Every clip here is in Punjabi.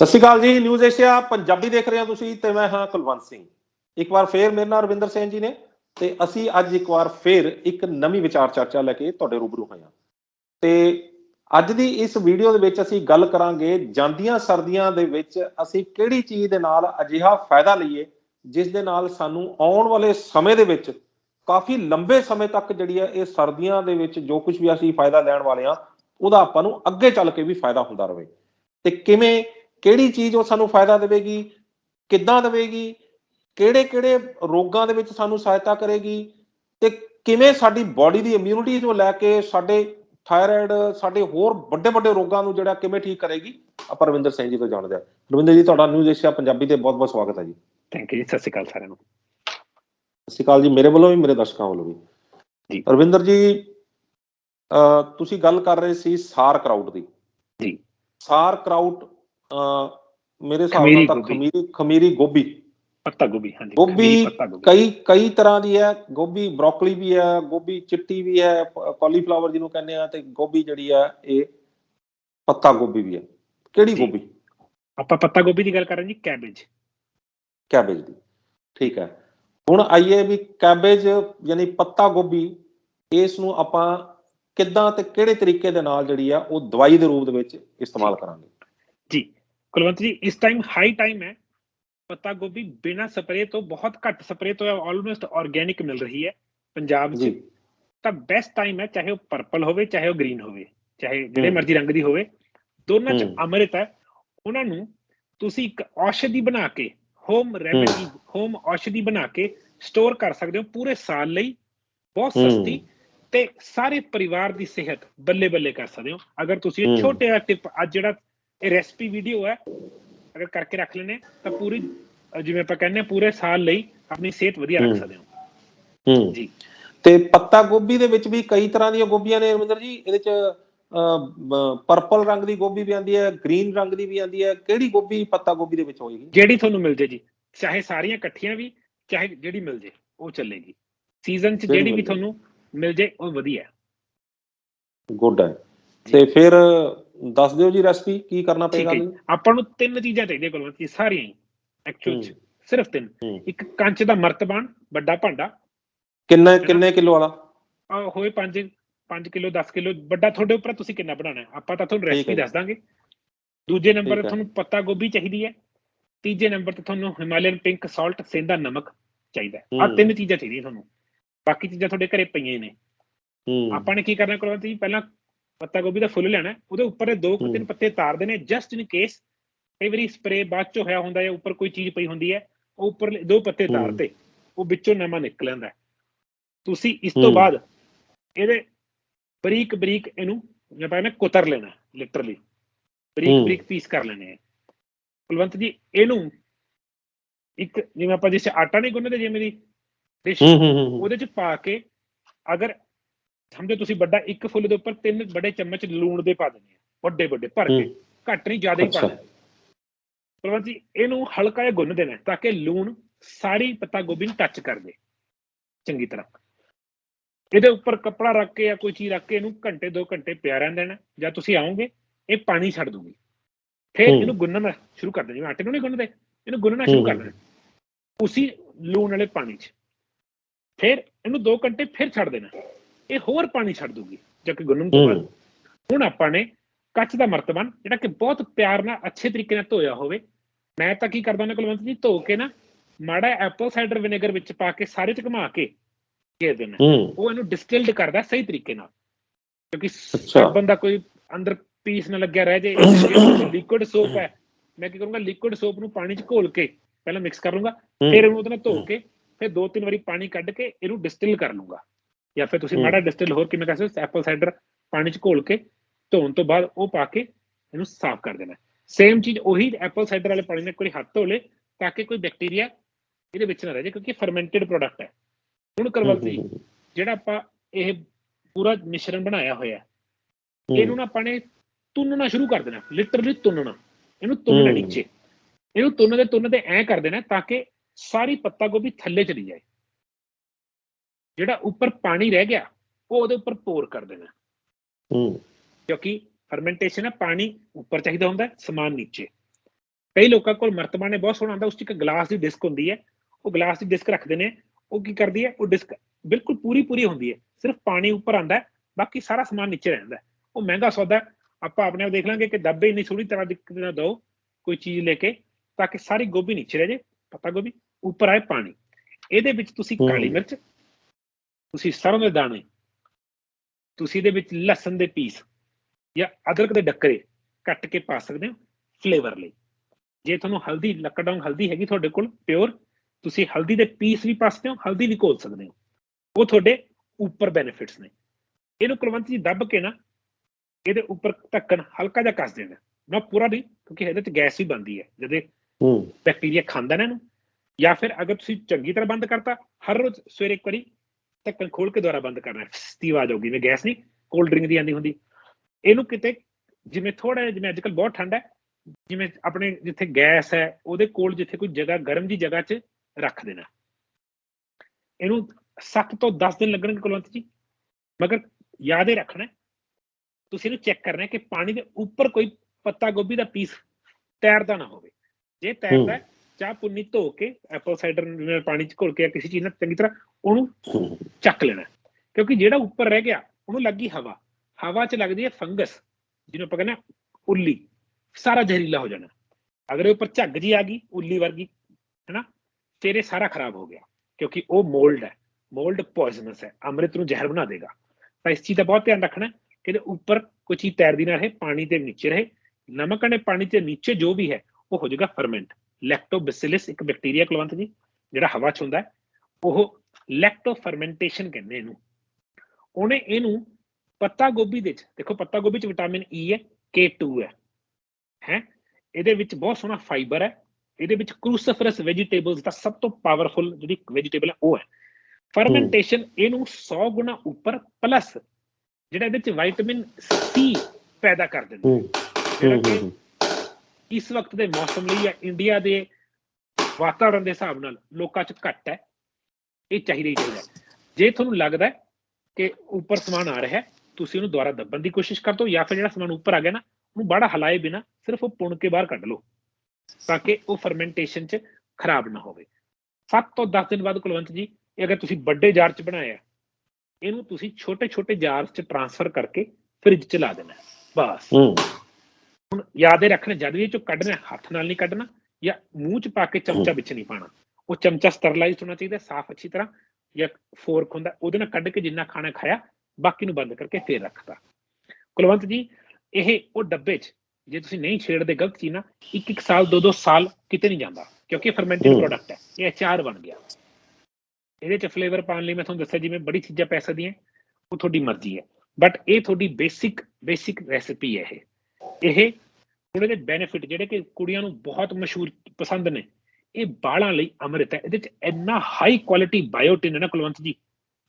ਸਤਿ ਸ਼੍ਰੀ ਅਕਾਲ ਜੀ ਨਿਊਜ਼ ਏਸ਼ੀਆ ਪੰਜਾਬੀ ਦੇਖ ਰਹੇ ਹੋ ਤੁਸੀਂ ਤੇ ਮੈਂ ਹਾਂ ਕੁਲਵੰਤ ਸਿੰਘ। ਇੱਕ ਵਾਰ ਫੇਰ ਮੇਰੇ ਨਾਲ ਰਵਿੰਦਰ ਸਿੰਘ ਜੀ ਨੇ ਤੇ ਅਸੀਂ ਅੱਜ ਇੱਕ ਵਾਰ ਫੇਰ ਇੱਕ ਨਵੀਂ ਵਿਚਾਰ ਚਰਚਾ ਲੈ ਕੇ ਤੁਹਾਡੇ ਰੂਬਰੂ ਹੋਏ ਹਾਂ। ਤੇ ਅੱਜ ਦੀ ਇਸ ਵੀਡੀਓ ਦੇ ਵਿੱਚ ਅਸੀਂ ਗੱਲ ਕਰਾਂਗੇ ਜਾਂਦੀਆਂ ਸਰਦੀਆਂ ਦੇ ਵਿੱਚ ਅਸੀਂ ਕਿਹੜੀ ਚੀਜ਼ ਦੇ ਨਾਲ ਅਜਿਹਾ ਫਾਇਦਾ ਲਈਏ, ਜਿਸ ਦੇ ਨਾਲ ਸਾਨੂੰ ਆਉਣ ਵਾਲੇ ਸਮੇਂ ਦੇ ਵਿੱਚ ਕਾਫੀ ਲੰਬੇ ਸਮੇਂ ਤੱਕ ਜਿਹੜੀ ਹੈ ਇਹ ਸਰਦੀਆਂ ਦੇ ਵਿੱਚ ਜੋ ਕੁਝ ਵੀ ਅਸੀਂ ਫਾਇਦਾ ਲੈਣ ਵਾਲੇ ਆ ਉਹਦਾ ਆਪਾਂ ਨੂੰ ਅੱਗੇ ਚੱਲ ਕੇ ਵੀ ਫਾਇਦਾ ਹੁੰਦਾ ਰਹੇ। ਤੇ ਕਿਵੇਂ ਕਿਹੜੀ ਚੀਜ਼ ਉਹ ਸਾਨੂੰ ਫਾਇਦਾ ਦੇਵੇਗੀ ਕਿੱਦਾਂ ਦੇਵੇਗੀ ਕਿਹੜੇ ਕਿਹੜੇ ਰੋਗਾਂ ਦੇ ਵਿੱਚ ਸਾਨੂੰ ਸਹਾਇਤਾ ਕਰੇਗੀ ਤੇ ਕਿਵੇਂ ਸਾਡੀ ਬਾਡੀ ਦੀ ਇਮਿਊਨਿਟੀ ਤੋਂ ਲੈ ਕੇ ਸਾਡੇ ਥਾਇਰਾਇਡ ਸਾਡੇ ਹੋਰ ਵੱਡੇ ਵੱਡੇ ਰੋਗਾਂ ਨੂੰ ਜਿਹੜਾ ਕਿਵੇਂ ਠੀਕ ਕਰੇਗੀ ਆਪਾਂ ਰਵਿੰਦਰ ਸਿੰਘ ਜੀ ਤੋਂ ਜਾਣਦੇ ਹਾਂ। ਰਵਿੰਦਰ ਜੀ ਤੁਹਾਡਾ ਨਿਊਜ਼ ਏਸ਼ੀਆ ਪੰਜਾਬੀ ਤੇ ਬਹੁਤ ਬਹੁਤ ਸਵਾਗਤ ਹੈ ਜੀ। ਥੈਂਕ ਯੂ ਜੀ ਸਤਿ ਸ਼੍ਰੀ ਅਕਾਲ ਸਾਰਿਆਂ ਨੂੰ। ਸਤਿ ਸ਼੍ਰੀ ਅਕਾਲ ਜੀ ਮੇਰੇ ਵੱਲੋਂ ਵੀ ਮੇਰੇ ਦਰਸ਼ਕਾਂ ਵੱਲੋਂ ਵੀ। ਜੀ। ਰਵਿੰਦਰ ਜੀ ਤੁਸੀਂ ਗੱਲ ਕਰ ਰਹੇ ਸੀ ਸਾਰ ਕਰਾਊਟ ਦੀ। ਜੀ। ਸਾਰ ਕਰਾਊਟ ਅ ਮੇਰੇ ਹਿਸਾਬ ਨਾਲ ਤਾਂ। ਖਮੀਰੀ ਖਮੀਰੀ ਗੋਭੀ। ਪੱਤਾ ਗੋਭੀ ਹਾਂਜੀ ਗੋਭੀ ਕਈ ਕਈ ਤਰ੍ਹਾਂ ਦੀ ਹੈ। ਗੋਭੀ ਬ੍ਰੋਕਲੀ ਵੀ ਹੈ ਗੋਭੀ ਚਿੱਟੀ ਵੀ ਹੈ ਕਾਲੀਫਲਾਵਰ ਜਿਹਨੂੰ ਕਹਿੰਦੇ ਆ ਤੇ ਗੋਭੀ ਜਿਹੜੀ ਹੈ ਇਹ ਪੱਤਾ ਗੋਭੀ ਵੀ ਹੈ। ਕਿਹੜੀ। ਗੋਭੀ? ਆਪਾਂ ਪੱਤਾ ਗੋਭੀ ਦੀ ਗੱਲ ਕਰ ਰਹੇ ਜੀ ਕੈਬੇਜ। ਕੈਬੇਜ ਦੀ। ਠੀਕ ਹੈ। ਹੁਣ ਆਈਏ ਵੀ ਕੈਬੇਜ ਯਾਨੀ ਪੱਤਾ ਗੋਭੀ ਇਸ ਨੂੰ ਆਪਾਂ ਕਿੱਦਾਂ ਤੇ ਕਿਹੜੇ ਤਰੀਕੇ ਦੇ ਨਾਲ ਜਿਹੜੀ ਆ ਉਹ ਦਵਾਈ ਦੇ ਰੂਪ ਦੇ ਵਿੱਚ ਇਸਤੇਮਾਲ ਕਰਾਂਗੇ? ਜੀ। ਕੁਲਵੰਤ ਜੀ ਇਸ ਟਾਈਮ ਹਾਈ ਟਾਈਮ ਹੈ ਪੱਤਾ ਗੋਭੀ ਬਿਨਾ ਸਪਰੇ ਤੋਂ ਬਹੁਤ ਘੱਟ ਸਪਰੇ ਤੋਂ ਆਲਮੋਸਟ ਆਰਗੇਨਿਕ ਮਿਲ ਰਹੀ ਹੈ ਪੰਜਾਬ 'ਚ ਜੀ ਤਾਂ ਬੈਸਟ ਟਾਈਮ ਹੈ ਚਾਹੇ ਉਹ ਪਰਪਲ ਹੋਵੇ ਚਾਹੇ ਉਹ ਗ੍ਰੀਨ ਹੋਵੇ ਚਾਹੇ ਜਿਹੜੇ। ਮਰਜ਼ੀ ਰੰਗ ਦੀ ਹੋਵੇ ਦੋਨਾਂ 'ਚ। ਅੰਮ੍ਰਿਤ ਹੈ ਉਹਨਾਂ ਨੂੰ ਤੁਸੀਂ ਇੱਕ ਔਸ਼ਧੀ ਬਣਾ ਕੇ ਹੋਮ ਰੈਮੇਡੀ ਹੋਮ ਔਸ਼ਧੀ ਬਣਾ ਕੇ ਸਟੋਰ ਕਰ ਸਕਦੇ ਹੋ ਪੂਰੇ ਸਾਲ ਲਈ ਬਹੁਤ। ਸਸਤੀ ਤੇ ਸਾਰੇ ਪਰਿਵਾਰ ਦੀ ਸਿਹਤ ਬੱਲੇ ਬੱਲੇ ਕਰ ਸਕਦੇ ਹੋ ਅਗਰ ਤੁਸੀਂ। ਇਹ ਛੋਟੇ ਜਿਹਾ ਟਿਪ ਅੱਜ ਜਿਹੜਾ ਇਹ ਰੈਸਪੀ ਵੀਡੀਓ ਹੈ ਅਗਰ ਕਰਕੇ ਰੱਖ ਲੈਣੇ ਤਾਂ ਪੂਰੀ ਜਿਵੇਂ ਆਪਾਂ ਕਹਿੰਦੇ ਪੂਰੇ ਸਾਲ ਲਈ ਆਪਣੀ ਸਿਹਤ ਵਧੀਆ ਰੱਖ। ਸਕਦੇ ਹੋ। ਹੂੰ। ਜੀ। ਤੇ ਪੱਤਾ ਗੋਭੀ ਦੇ ਵਿੱਚ ਵੀ ਕਈ ਤਰ੍ਹਾਂ ਦੀਆਂ ਗੋਭੀਆਂ ਨੇ ਰਵਿੰਦਰ ਜੀ। ਇਹਦੇ ਚ ਪਰਪਲ ਰੰਗ ਦੀ ਗੋਭੀ ਵੀ ਆਂਦੀ ਹੈ ਗ੍ਰੀਨ ਰੰਗ ਦੀ ਵੀ ਆਂਦੀ ਹੈ। ਕਿਹੜੀ ਗੋਭੀ ਪੱਤਾ ਗੋਭੀ ਦੇ ਵਿੱਚ ਹੋਏਗੀ? ਜਿਹੜੀ ਤੁਹਾਨੂੰ ਮਿਲ ਜੇ ਜੀ। ਚਾਹੇ ਸਾਰੀਆਂ ਇਕੱਠੀਆਂ ਵੀ ਚਾਹੇ ਜਿਹੜੀ ਮਿਲ ਜੇ ਉਹ ਚੱਲੇਗੀ। ਸੀਜ਼ਨ 'ਚ ਜਿਹੜੀ ਵੀ। ਤੁਹਾਨੂੰ ਮਿਲ ਜੇ ਉਹ ਵਧੀਆ। ਹੈ। ਗੁੱਡ ਹੈ। ਤੇ ਫਿਰ ਦੱਸ ਦਿਓ ਜੀ ਰੈਸਪੀ ਕੀ ਕਰਨਾ ਪਏਗਾ ਜੀ। ਆਪਾਂ ਨੂੰ ਤਿੰਨ ਚੀਜ਼ਾਂ ਚਾਹੀਦੀਆਂ ਕੁਲਵੰਤ ਜੀ ਸਾਰੀਆਂ ਹੀ ਐਕਚੁਅਲ 'ਚ। ਸਿਰਫ ਤਿੰਨ। ਇੱਕ ਕੰਚ ਦਾ ਮਰਤਬਾਨ ਵੱਡਾ ਭਾਂਡਾ ਕਿੰਨੇ ਕਿੰਨੇ ਕਿਲੋ ਵਾਲਾ ਆਹ ਹੋਏ 5 5 ਕਿਲੋ 10 ਕਿਲੋ ਵੱਡਾ ਤੁਹਾਡੇ ਉੱਪਰ ਤੁਸੀਂ ਕਿੰਨਾ ਬਣਾਉਣਾ ਆਪਾਂ ਤਾਂ ਤੁਹਾਨੂੰ ਰੈਸਪੀ। ਦੱਸ ਦਾਂਗੇ ਦੂਜੇ ਨੰਬਰ ਤੇ। ਤੁਹਾਨੂੰ ਪੱਤਾ ਗੋਭੀ ਚਾਹੀਦੀ ਹੈ ਤੀਜੇ ਨੰਬਰ ਤੇ ਤੁਹਾਨੂੰ ਹਿਮਾਲਯਨ ਪਿੰਕ ਸਾਲਟ ਸੇਂਦਾ ਨਮਕ ਚਾਹੀਦਾ ਆ। ਤਿੰਨ ਚੀਜ਼ਾਂ ਚਾਹੀਦੀਆਂ ਤੁਹਾਨੂੰ ਬਾਕੀ ਚੀਜ਼ਾਂ ਤੁਹਾਡੇ ਘਰੇ ਪਈਆਂ ਨੇ ਹੂੰ ਆਪਾਂ ਨੇ ਕੀ ਕਰਨਾ ਜੀ ਪਹਿਲਾਂ ਪੱਤਾ ਗੋਭੀ ਦਾ ਫੁੱਲ ਲੈਣਾ ਉਹਦੇ ਉੱਪਰ ਦੇ। ਤਿੰਨ ਪੱਤੇ ਤਾਰ ਦੇਣੇ ਜਸਟ ਇਨ ਕੇਸ ਕਈ ਵਾਰੀ ਸਪਰੇ ਬਾਅਦ ਚੋਂ ਹੋਇਆ ਹੁੰਦਾ ਹੈ ਉੱਪਰ ਕੋਈ ਚੀਜ਼ ਪਈ ਹੁੰਦੀ ਹੈ ਉਹ ਉੱਪਰ ਦੋ ਪੱਤੇ। ਤਾਰਤੇ ਉਹ ਵਿੱਚੋਂ ਨਮਾ ਨਿਕਲ ਜਾਂਦਾ। ਤੁਸੀਂ ਇਸ ਤੋਂ। ਬਾਅਦ ਇਹਦੇ ਬਰੀਕ ਬਰੀਕ ਇਹਨੂੰ ਜਿਵੇਂ ਆਪਾਂ ਕਹਿੰਦੇ ਕੁਤਰ ਲੈਣਾ ਲਿਟਰਲੀ ਬਰੀਕ। ਬਰੀਕ ਪੀਸ ਕਰ ਲੈਣੇ ਆ ਕੁਲਵੰਤ ਜੀ ਇਹਨੂੰ ਇੱਕ ਜਿਵੇਂ ਆਪਾਂ ਜਿਸ ਆਟਾ ਨਹੀਂ ਗੁੰਨਦੇ ਜਿਵੇਂ ਦੀ ਡਿਸ਼ ਉਹਦੇ ਚ ਪਾ ਕੇ ਅਗਰ ਸਮਝੋ ਤੁਸੀਂ ਵੱਡਾ ਇੱਕ ਫੁੱਲ ਦੇ ਉੱਪਰ ਤਿੰਨ ਵੱਡੇ ਚਮਚ ਲੂਣ ਦੇ ਪਾ ਦਿੰਦੇ ਆ ਵੱਡੇ ਵੱਡੇ ਭਰ ਕੇ। ਘੱਟ ਨਹੀਂ ਜ਼ਿਆਦਾ ਹੀ। ਪਾਣਾ ਪ੍ਰਵੰਤ ਜੀ ਇਹਨੂੰ ਹਲਕਾ ਜਿਹਾ ਗੁੰਨ ਦੇਣਾ ਤਾਂ ਕਿ ਲੂਣ ਸਾਰੀ ਪੱਤਾ ਗੋਭੀ ਨੂੰ ਟੱਚ ਕਰ ਦੇ ਚੰਗੀ ਤਰ੍ਹਾਂ। ਇਹਦੇ ਉੱਪਰ ਕੱਪੜਾ ਰੱਖ ਕੇ ਜਾਂ ਕੋਈ ਚੀਜ਼ ਰੱਖ ਕੇ ਇਹਨੂੰ ਘੰਟੇ 2 ਘੰਟੇ ਪਿਆ ਰਹਿਣ ਦੇਣਾ ਜਾਂ ਤੁਸੀਂ ਆਓਗੇ ਇਹ ਪਾਣੀ ਛੱਡ ਦੂਗੀ। ਫਿਰ। ਇਹਨੂੰ ਗੁੰਨਣਾ ਸ਼ੁਰੂ ਕਰ ਦੇਣਾ। ਜਿਵੇਂ ਆਟੇ ਨੂੰ ਨਹੀਂ ਗੁੰਨਦੇ ਇਹਨੂੰ ਗੁੰਨਣਾ ਸ਼ੁਰੂ ਕਰ। ਦੇਣਾ। ਉਸੀ ਲੂਣ ਵਾਲੇ ਪਾਣੀ 'ਚ। ਫਿਰ ਇਹਨੂੰ 2 ਘੰਟੇ ਫਿਰ ਛੱਡ ਦੇਣਾ। ਇਹ ਹੋਰ ਪਾਣੀ ਛੱਡ ਦੂਗੀ ਜਦ ਕਿ ਗੁੰਨਣ ਤੋਂ ਬਾਅਦ। ਹੁਣ ਆਪਾਂ ਨੇ ਕੱਚ ਦਾ ਮਰਤਬਾਨ ਜਿਹੜਾ ਕਿ ਬਹੁਤ ਪਿਆਰ ਨਾਲ ਅੱਛੇ ਤਰੀਕੇ ਨਾਲ ਧੋਇਆ ਹੋਵੇ। ਮੈਂ ਤਾਂ ਕੀ ਕਰਦਾ ਨਾ ਕੁਲਵੰਤ ਜੀ ਧੋ ਕੇ ਨਾ ਮਾੜਾ ਐਪਲ ਸਾਈਡਰ ਵਿਨੇਗਰ ਵਿੱਚ ਪਾ ਕੇ ਸਾਰੇ ਚ ਘੁਮਾ ਕੇ ਘੇਰ ਦੇਣਾ ਉਹ ਇਹਨੂੰ ਡਿਸਟਿਲਡ ਕਰਦਾ ਸਹੀ ਤਰੀਕੇ ਨਾਲ। ਕਿਉਂਕਿ। ਸਾਬਣ ਦਾ ਕੋਈ ਅੰਦਰ ਪੀਸ ਨਾ ਲੱਗਿਆ ਰਹਿ ਜੇ ਲਿਕੁਇਡ ਸੋਪ ਹੈ। ਮੈਂ ਕੀ ਕਰੂੰਗਾ ਲਿਕੁਇਡ ਸੋਪ ਨੂੰ ਪਾਣੀ 'ਚ ਘੋਲ ਕੇ ਪਹਿਲਾਂ ਮਿਕਸ ਕਰ ਲੂੰਗਾ। ਫਿਰ ਇਹਨੂੰ ਉਹਦੇ ਨਾਲ ਧੋ ਕੇ ਫਿਰ ਦੋ ਤਿੰਨ ਵਾਰੀ ਪਾਣੀ ਕੱਢ ਕੇ ਇਹਨੂੰ ਡਿਸਟਿਲ ਕਰ ਲੂੰਗਾ। ਜਾਂ ਫਿਰ ਤੁਸੀਂ ਹੂੰ। ਮਾੜਾ ਡਿਸਟਿਲ ਹੋਰ ਕਿਵੇਂ ਕਰ ਸਕਦੇ ਐਪਲ ਸਾਈਡਰ ਪਾਣੀ 'ਚ ਘੋਲ ਕੇ ਧੋਣ ਤੋਂ ਬਾਅਦ ਉਹ ਪਾ ਕੇ ਇਹਨੂੰ ਸਾਫ਼ ਕਰ ਦੇਣਾ। ਸੇਮ ਚੀਜ਼ ਉਹੀ ਐਪਲ ਸਾਈਡਰ ਵਾਲੇ ਪਾਣੀ ਨਾਲ ਵਾਰੀ ਹੱਥ ਧੋ ਲੇ ਤਾਂ ਕਿ ਕੋਈ ਬੈਕਟੀਰੀਆ ਇਹਦੇ ਵਿੱਚ ਨਾ ਰਹਿ ਜਾਏ ਕਿਉਂਕਿ ਫਰਮੈਂਟਡ ਪ੍ਰੋਡਕਟ ਹੈ। ਹੁਣ ਕਰਵਲ ਜੀ ਜਿਹੜਾ ਆਪਾਂ ਇਹ ਪੂਰਾ ਮਿਸ਼ਰਣ ਬਣਾਇਆ ਹੋਇਆ ਹੈ, ਇਹਨੂੰ ਨਾ ਆਪਾਂ ਨੇ ਤੁੰਨਣਾ ਸ਼ੁਰੂ ਕਰ ਦੇਣਾ ਲਿਟਰਲੀ ਤੁੰਨਣਾ ਇਹਨੂੰ ਤੁੰਨਣਾ ਹੂੰ। ਨੀਚੇ। ਇਹਨੂੰ ਤੁੰਨਦੇ ਤੁੰਨਦੇ ਐਂ ਕਰ ਦੇਣਾ ਤਾਂ ਕਿ ਸਾਰੀ ਪੱਤਾ ਗੋਭੀ ਥੱਲੇ ਚਲੀ ਜਾਏ। ਜਿਹੜਾ ਉੱਪਰ ਪਾਣੀ ਰਹਿ ਗਿਆ ਉਹ ਉਹਦੇ ਉੱਪਰ ਪੋਰ ਕਰ ਦੇਣਾ ਹੂੰ ਕਿਉਂਕਿ ਫਰਮੈਂਟੇਸ਼ਨ ਹੈ ਪਾਣੀ ਉੱਪਰ ਚਾਹੀਦਾ ਹੁੰਦਾ ਹੈ, ਸਮਾਨ ਨੀਚੇ ਕਈ ਲੋਕਾਂ ਕੋਲ ਮਰਤਬਾਨੇ ਬਹੁਤ ਸੋਹਣਾ ਹੁੰਦਾ ਉਸ 'ਚ ਇੱਕ ਗਲਾਸ ਦੀ ਡਿਸਕ ਹੁੰਦੀ ਹੈ ਉਹ ਗਲਾਸ ਦੀ ਡਿਸਕ ਰੱਖਦੇ ਨੇ ਉਹ ਕੀ ਕਰਦੀ ਹੈ ਉਹ ਡਿਸਕ ਬਿਲਕੁਲ ਪੂਰੀ ਪੂਰੀ ਹੁੰਦੀ ਹੈ ਸਿਰਫ ਪਾਣੀ ਉੱਪਰ ਆਂਦਾ ਹੈ ਬਾਕੀ ਸਾਰਾ ਸਮਾਨ ਨੀਚੇ ਰਹਿੰਦਾ। ਉਹ ਮਹਿੰਗਾ ਸੌਦਾ। ਆਪਾਂ ਆਪਣੇ ਆਪ ਦੇਖ ਲਾਂਗੇ ਕਿ ਦੱਬੇ ਇੰਨੀ ਸੋਹਣੀ ਤਰ੍ਹਾਂ ਦਿੱਕਤ ਨਾ ਦਿਓ ਕੋਈ ਚੀਜ਼ ਲੈ ਕੇ ਤਾਂ ਕਿ ਸਾਰੀ ਗੋਭੀ ਨੀਚੇ ਰਹਿ ਜੇ ਪੱਤਾ ਗੋਭੀ ਉੱਪਰ ਆਏ ਪਾਣੀ ਇਹਦੇ ਵਿੱਚ ਤੁਸੀਂ। ਕਾਲੀ ਮਿਰਚ ਤੁਸੀਂ ਸਰੋਂ ਦੇ ਦਾਣੇ ਤੁਸੀਂ ਇਹਦੇ ਵਿੱਚ ਲਸਣ ਦੇ ਪੀਸ ਜਾਂ ਅਦਰਕ ਦੇ ਡੱਕਰੇ ਕੱਟ ਕੇ ਪਾ ਸਕਦੇ ਹੋ ਫਲੇਵਰ ਲਈ। ਜੇ ਤੁਹਾਨੂੰ ਹਲਦੀ ਲੱਕਡਾਊਨ ਹਲਦੀ ਹੈਗੀ ਤੁਹਾਡੇ ਕੋਲ ਪਿਓਰ ਤੁਸੀਂ ਹਲਦੀ ਦੇ ਪੀਸ ਵੀ ਪਾ ਸਕਦੇ ਹੋ ਹਲਦੀ ਵੀ ਘੋਲ ਸਕਦੇ ਹੋ। ਉਹ ਤੁਹਾਡੇ ਉੱਪਰ ਬੈਨੀਫਿਟਸ ਨੇ। ਇਹਨੂੰ ਕੁਲਵੰਤ ਜੀ ਦੱਬ ਕੇ ਨਾ ਇਹਦੇ ਉੱਪਰ ਢੱਕਣ ਹਲਕਾ ਜਿਹਾ ਕੱਸ ਦੇਣਾ। ਨਾ ਪੂਰਾ ਨਹੀਂ ਕਿਉਂਕਿ ਇਹਦੇ ਚ ਗੈਸ ਵੀ ਬਣਦੀ ਹੈ। ਜਦੇ ਹੂੰ। ਬੈਕਟੀਰੀਆ ਖਾਂਦਾ ਨਾ ਇਹਨੂੰ ਜਾਂ ਫਿਰ ਅਗਰ ਤੁਸੀਂ ਚੰਗੀ ਤਰ੍ਹਾਂ ਬੰਦ ਕਰਤਾ ਹਰ ਰੋਜ਼ ਸਵੇਰੇ ਇੱਕ ਵਾਰੀ ਢੱਕਣ ਖੋਲ ਕੇ ਦੁਬਾਰਾ ਬੰਦ ਕਰਨਾ ਸਤੀ ਆਵਾਜ਼ ਆਊਗੀ ਜਿਵੇਂ ਗੈਸ ਨਹੀਂ ਕੋਲਡ ਡਰਿੰਕ ਦੀ ਆਂਦੀ ਹੁੰਦੀ। ਇਹਨੂੰ ਕਿਤੇ ਜਿਵੇਂ ਥੋੜਾ ਜਿਹਾ ਜਿਵੇਂ ਅੱਜਕੱਲ ਬਹੁਤ ਠੰਡ ਹੈ ਜਿਵੇਂ ਆਪਣੇ ਜਿੱਥੇ ਗੈਸ ਹੈ ਉਹਦੇ ਕੋਲ ਜਿੱਥੇ ਕੋਈ ਜਗ੍ਹਾ ਗਰਮ ਜੀ ਜਗ੍ਹਾ 'ਚ ਰੱਖ ਦੇਣਾ। ਇਹਨੂੰ 7 ਤੋਂ 10 ਦਿਨ ਲੱਗਣਗੇ ਕੁਲਵੰਤ ਜੀ। ਮਗਰ ਯਾਦ ਹੀ ਰੱਖਣਾ ਤੁਸੀਂ ਇਹਨੂੰ ਚੈੱਕ ਕਰਨਾ ਕਿ ਪਾਣੀ ਦੇ ਉੱਪਰ ਕੋਈ ਪੱਤਾ ਗੋਭੀ ਦਾ ਪੀਸ ਤੈਰਦਾ ਨਾ ਹੋਵੇ। ਜੇ ਤੈਰਦਾ ਹੈ, ਚਾਹ ਪੁੰਨੀ ਧੋ ਕੇ ਐਪਲ ਸਾਈਡਰ ਨਾਲ ਪਾਣੀ 'ਚ ਘੋਲ ਕੇ ਕਿਸੇ ਚੀਜ਼ ਨਾਲ ਚੰਗੀ ਤਰ੍ਹਾਂ ਉਹਨੂੰ ਹੂੰ ਚੱਕ ਲੈਣਾ। ਕਿਉਂਕਿ ਜਿਹੜਾ ਉੱਪਰ ਰਹਿ ਗਿਆ, ਉਹਨੂੰ ਲੱਗੀ ਹਵਾ। ਹਵਾ 'ਚ ਲੱਗਦੀ ਹੈ ਫੰਗਸ, ਜਿਹਨੂੰ ਆਪਾਂ ਕਹਿੰਦੇ ਉੱਲੀ। ਸਾਰਾ ਜ਼ਹਿਰੀਲਾ ਹੋ ਜਾਣਾ। ਅਗਰ ਇਹ ਉੱਪਰ ਝੱਗ ਜੀ ਆ ਗਈ, ਉੱਲੀ ਵਰਗੀ, ਹੈਨਾ, ਫਿਰ ਇਹ ਸਾਰਾ ਖਰਾਬ ਹੋ ਗਿਆ। ਕਿਉਂਕਿ ਉਹ ਮੋਲਡ ਹੈ, ਮੋਲਡ ਪੋਇਜ਼ਨਸ ਹੈ, ਅੰਮ੍ਰਿਤ ਨੂੰ ਜ਼ਹਿਰ ਬਣਾ ਦੇਗਾ। ਤਾਂ ਇਸ ਚੀਜ਼ ਦਾ ਬਹੁਤ ਧਿਆਨ ਰੱਖਣਾ ਕਿ ਇਹਦੇ ਉੱਪਰ ਕੋਈ ਚੀਜ਼ ਤੈਰਦੀ ਨਾ ਰਹੇ, ਪਾਣੀ ਦੇ ਨੀਚੇ ਰਹੇ। ਨਮਕ ਨੇ ਪਾਣੀ ਦੇ ਨੀਚੇ ਜੋ ਵੀ ਹੈ, ਉਹ ਹੋ ਜਾਏਗਾ ਫਰਮੈਂਟ ਲੈਕਟੋਬੈਸਿਲਸ ਇੱਕ ਬੈਕਟੀਰੀਆ ਕੁਲਵੰਤ ਜੀ, ਜਿਹੜਾ ਹਵਾ 'ਚ ਹੁੰਦਾ ਉਹ ਲੈਕਟੋ ਫਰਮੈਂਟੇਸ਼ਨ ਕਹਿੰਦੇ ਇਹਨੂੰ। ਉਹਨੇ ਇਹਨੂੰ ਪੱਤਾ ਗੋਭੀ ਦੇ ਵਿੱਚ ਦੇਖੋ ਪੱਤਾ ਗੋਭੀ ਚ ਵਿਟਾਮਿਨ ਈ ਹੈ K2 ਹੈ ਹੈ? ਇਹਦੇ ਵਿੱਚ ਬਹੁਤ ਸੋਹਣਾ ਫਾਈਬਰ ਹੈ ਇਹਦੇ ਵਿੱਚ ਕ੍ਰੂਸੀਫਰਸ ਵੈਜੀਟੇਬਲਸ ਦਾ ਸਭ ਤੋਂ ਪਾਵਰਫੁਲ ਜਿਹੜੀ ਵੈਜੀਟੇਬਲ ਹੈ ਉਹ ਹੈ। ਫਰਮੈਂਟੇਸ਼ਨ ਇਹਨੂੰ 100 ਗੁਣਾ ਉੱਪਰ ਪਲੱਸ ਜਿਹੜਾ ਇਹਦੇ ਚ ਵਿਟਾਮਿਨ ਸੀ ਪੈਦਾ ਕਰ ਦਿੰਦਾ ਹੂੰ। ਇਸ ਵਕਤ ਦੇ ਮੌਸਮ ਲਈ ਜਾਂ ਇੰਡੀਆ ਦੇ ਵਾਤਾਵਰਣ ਦੇ ਹਿਸਾਬ ਨਾਲ ਲੋਕਾਂ 'ਚ ਘੱਟ ਹੈ। ਇਹ ਚਾਹੀਦਾ ਹੀ ਚਾਹੀਦਾ ਹੈ। ਜੇ ਤੁਹਾਨੂੰ ਲੱਗਦਾ ਕਿ ਉੱਪਰ ਸਮਾਨ ਆ ਰਿਹਾ ਹੈ ਤੁਸੀਂ ਉਹਨੂੰ ਦੁਬਾਰਾ ਦੱਬਣ ਦੀ ਕੋਸ਼ਿਸ਼ ਕਰ ਦਿਓ ਜਾਂ ਫਿਰ ਜਿਹੜਾ ਸਮਾਨ ਉੱਪਰ ਆ ਗਿਆ ਨਾ ਉਹਨੂੰ ਬੜਾ ਹਲਾਏ ਬਿਨਾ ਸਿਰਫ ਉਹ ਪੁਣ ਕੇ ਬਾਹਰ ਕੱਢ ਲਓ ਤਾਂ ਕਿ ਉਹ ਫਰਮੈਂਟੇਸ਼ਨ 'ਚ ਖਰਾਬ ਨਾ ਹੋਵੇ। 7 ਤੋਂ 10 ਦਿਨ ਬਾਅਦ ਕੁਲਵੰਤ ਜੀ ਇਹ ਅਗਰ ਤੁਸੀਂ ਵੱਡੇ ਜਾਰ 'ਚ ਬਣਾਇਆ ਇਹਨੂੰ ਤੁਸੀਂ ਛੋਟੇ ਛੋਟੇ ਜਾਰ 'ਚ ਟ੍ਰਾਂਸਫਰ ਕਰਕੇ ਫ੍ਰਿਜ 'ਚ ਲਾ ਦੇਣਾ। ਬਸ। ਹੁਣ ਯਾਦ ਹੀ ਰੱਖਣਾ ਜਦ ਵੀ ਇਹ ਚੋਂ ਕੱਢਣਾ ਹੱਥ ਨਾਲ ਨਹੀਂ ਕੱਢਣਾ ਜਾਂ ਮੂੰਹ 'ਚ ਪਾ ਕੇ ਚਮਚਾ ਵਿੱਚ ਨਹੀਂ ਪਾਣਾ ਉਹ ਚਮਚਾ ਸਟਰਲਾਈਜ਼ਡ ਹੋਣਾ ਚਾਹੀਦਾ ਸਾਫ਼ ਅੱਛੀ ਤਰ੍ਹਾਂ ਜਾਂ ਫੋਰਕ ਹੁੰਦਾ ਉਹਦੇ ਨਾਲ ਕੱਢ ਕੇ ਜਿੰਨਾ ਖਾਣਾ ਖਾਇਆ ਬਾਕੀ ਨੂੰ ਬੰਦ ਕਰਕੇ ਫੇਰ ਰੱਖਤਾ ਕੁਲਵੰਤ ਜੀ ਇਹ ਉਹ ਡੱਬੇ 'ਚ ਜੇ ਤੁਸੀਂ ਨਹੀਂ ਛੇੜਦੇ ਗਲਤ ਚੀਜ਼ ਨਾ ਇੱਕ ਇੱਕ ਸਾਲ ਦੋ ਦੋ ਸਾਲ ਕਿਤੇ ਨਹੀਂ ਜਾਂਦਾ ਕਿਉਂਕਿ ਫਰਮੈਂਟਡ। ਪ੍ਰੋਡਕਟ ਹੈ ਇਹ ਅਚਾਰ ਬਣ ਗਿਆ ਇਹਦੇ 'ਚ ਫਲੇਵਰ ਪਾਉਣ ਲਈ ਮੈਂ ਤੁਹਾਨੂੰ ਦੱਸਿਆ ਜਿਵੇਂ ਬੜੀ ਚੀਜ਼ਾਂ ਪੈ ਸਕਦੀਆਂ ਉਹ ਤੁਹਾਡੀ ਮਰਜ਼ੀ ਹੈ ਬਟ ਇਹ ਤੁਹਾਡੀ ਬੇਸਿਕ ਬੇਸਿਕ ਰੈਸਿਪੀ ਹੈ ਇਹ ਇਹ ਉਹਦੇ ਦੇ ਬੈਨੀਫਿਟ ਜਿਹੜੇ ਕਿ ਕੁੜੀਆਂ ਨੂੰ ਬਹੁਤ ਮਸ਼ਹੂਰ ਪਸੰਦ ਨੇ ਇਹ ਬਾਲਾਂ ਲਈ ਅੰਮ੍ਰਿਤ ਹੈ ਇਹਦੇ ਚ ਇੰਨਾ ਹਾਈ ਕੁਆਲਿਟੀ ਬਾਇਓਟਿਨ ਹੈ ਨਾ ਕੁਲਵੰਤ ਜੀ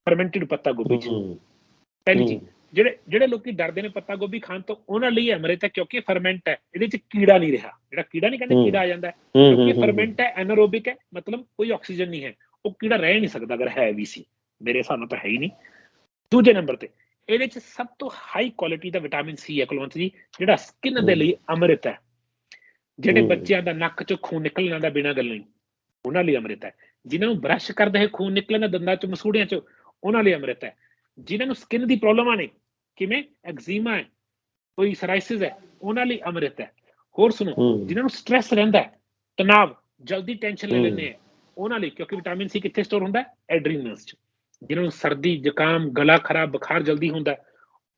ਫਰਮੈਂਟਡ ਪੱਤਾ ਗੋਭੀ ਚ ਪਹਿਲੀ ਚੀਜ਼ ਜਿਹੜੇ ਜਿਹੜੇ ਲੋਕੀ ਡਰਦੇ ਨੇ ਪੱਤਾ ਗੋਭੀ ਖਾਣ ਤੋਂ ਉਹਨਾਂ ਲਈ ਅੰਮ੍ਰਿਤ ਹੈ ਕਿਉਂਕਿ ਫਰਮੈਂਟ ਹੈ ਇਹਦੇ ਚ ਕੀੜਾ ਨਹੀਂ ਰਿਹਾ ਜਿਹੜਾ ਕੀੜਾ ਨਹੀਂ ਕਹਿੰਦੇ। ਕੀੜਾ ਆ ਜਾਂਦਾ ਕਿਉਂਕਿ ਫਰਮੈਂਟ ਹੈ ਐਨਾਰੋਬਿਕ ਹੈ ਮਤਲਬ ਕੋਈ ਆਕਸੀਜਨ ਨਹੀਂ ਹੈ ਉਹ ਕੀੜਾ ਰਹਿ ਨਹੀਂ ਸਕਦਾ ਅਗਰ ਹੈ ਵੀ ਸੀ ਮੇਰੇ ਹਿਸਾਬ ਨਾਲ ਤਾਂ ਹੈ ਹੀ ਨਹੀਂ ਦੂਜੇ ਨੰਬਰ ਤੇ ਇਹਦੇ ਚ ਸਭ ਤੋਂ ਹਾਈ ਕੁਆਲਿਟੀ ਦਾ ਵਿਟਾਮਿਨ ਸੀ ਹੈ ਕੁਲਵੰਤ ਜੀ ਜਿਹੜਾ ਸਕਿਨ ਦੇ। ਲਈ ਅੰਮ੍ਰਿਤ ਹੈ ਜਿਹੜੇ। ਬੱਚਿਆਂ ਦਾ ਨੱਕ ਚੋਂ ਖੂਨ ਨਿਕਲ ਜਾਂਦਾ ਬਿਨਾਂ ਗੱਲੋਂ ਹੀ ਉਹਨਾਂ ਲਈ ਅੰਮ੍ਰਿਤ ਹੈ। ਜਿਨ੍ਹਾਂ ਨੂੰ ਬ੍ਰਸ਼ ਕਰਦੇ ਹੈ ਖੂਨ ਨਿਕਲਣਾ ਦੰਦਾਂ ਚੋਂ ਮਸੂੜਿਆਂ ਚੋਂ ਉਹਨਾਂ ਲਈ ਅੰਮ੍ਰਿਤ ਹੈ। ਜਿਨ੍ਹਾਂ ਨੂੰ ਸਕਿਨ ਦੀ ਪ੍ਰੋਬਲਮਾਂ ਨੇ ਕਿਵੇਂ? ਐਗਜ਼ੀਮਾ ਹੈ ਕੋਈ ਸਰਾਈਸਿਸ ਹੈ ਉਹਨਾਂ ਲਈ ਅੰਮ੍ਰਿਤ ਹੈ। ਹੋਰ ਸੁਣੋ ਜਿਨ੍ਹਾਂ ਨੂੰ ਸਟ੍ਰੈਸ ਰਹਿੰਦਾ ਹੈ ਤਣਾਅ ਜਲਦੀ ਟੈਨਸ਼ਨ ਲੈ। ਲੈਂਦੇ ਆ ਉਹਨਾਂ ਲਈ ਕਿਉਂਕਿ ਵਿਟਾਮਿਨ ਸੀ ਕਿੱਥੇ ਸਟੋਰ ਹੁੰਦਾ ਹੈ? ਐਡਰੀਨਲਸ ਚ। ਜਿਨ੍ਹਾਂ ਨੂੰ ਸਰਦੀ ਜ਼ੁਕਾਮ ਗਲਾ ਖਰਾਬ ਬੁਖਾਰ ਜਲਦੀ ਹੁੰਦਾ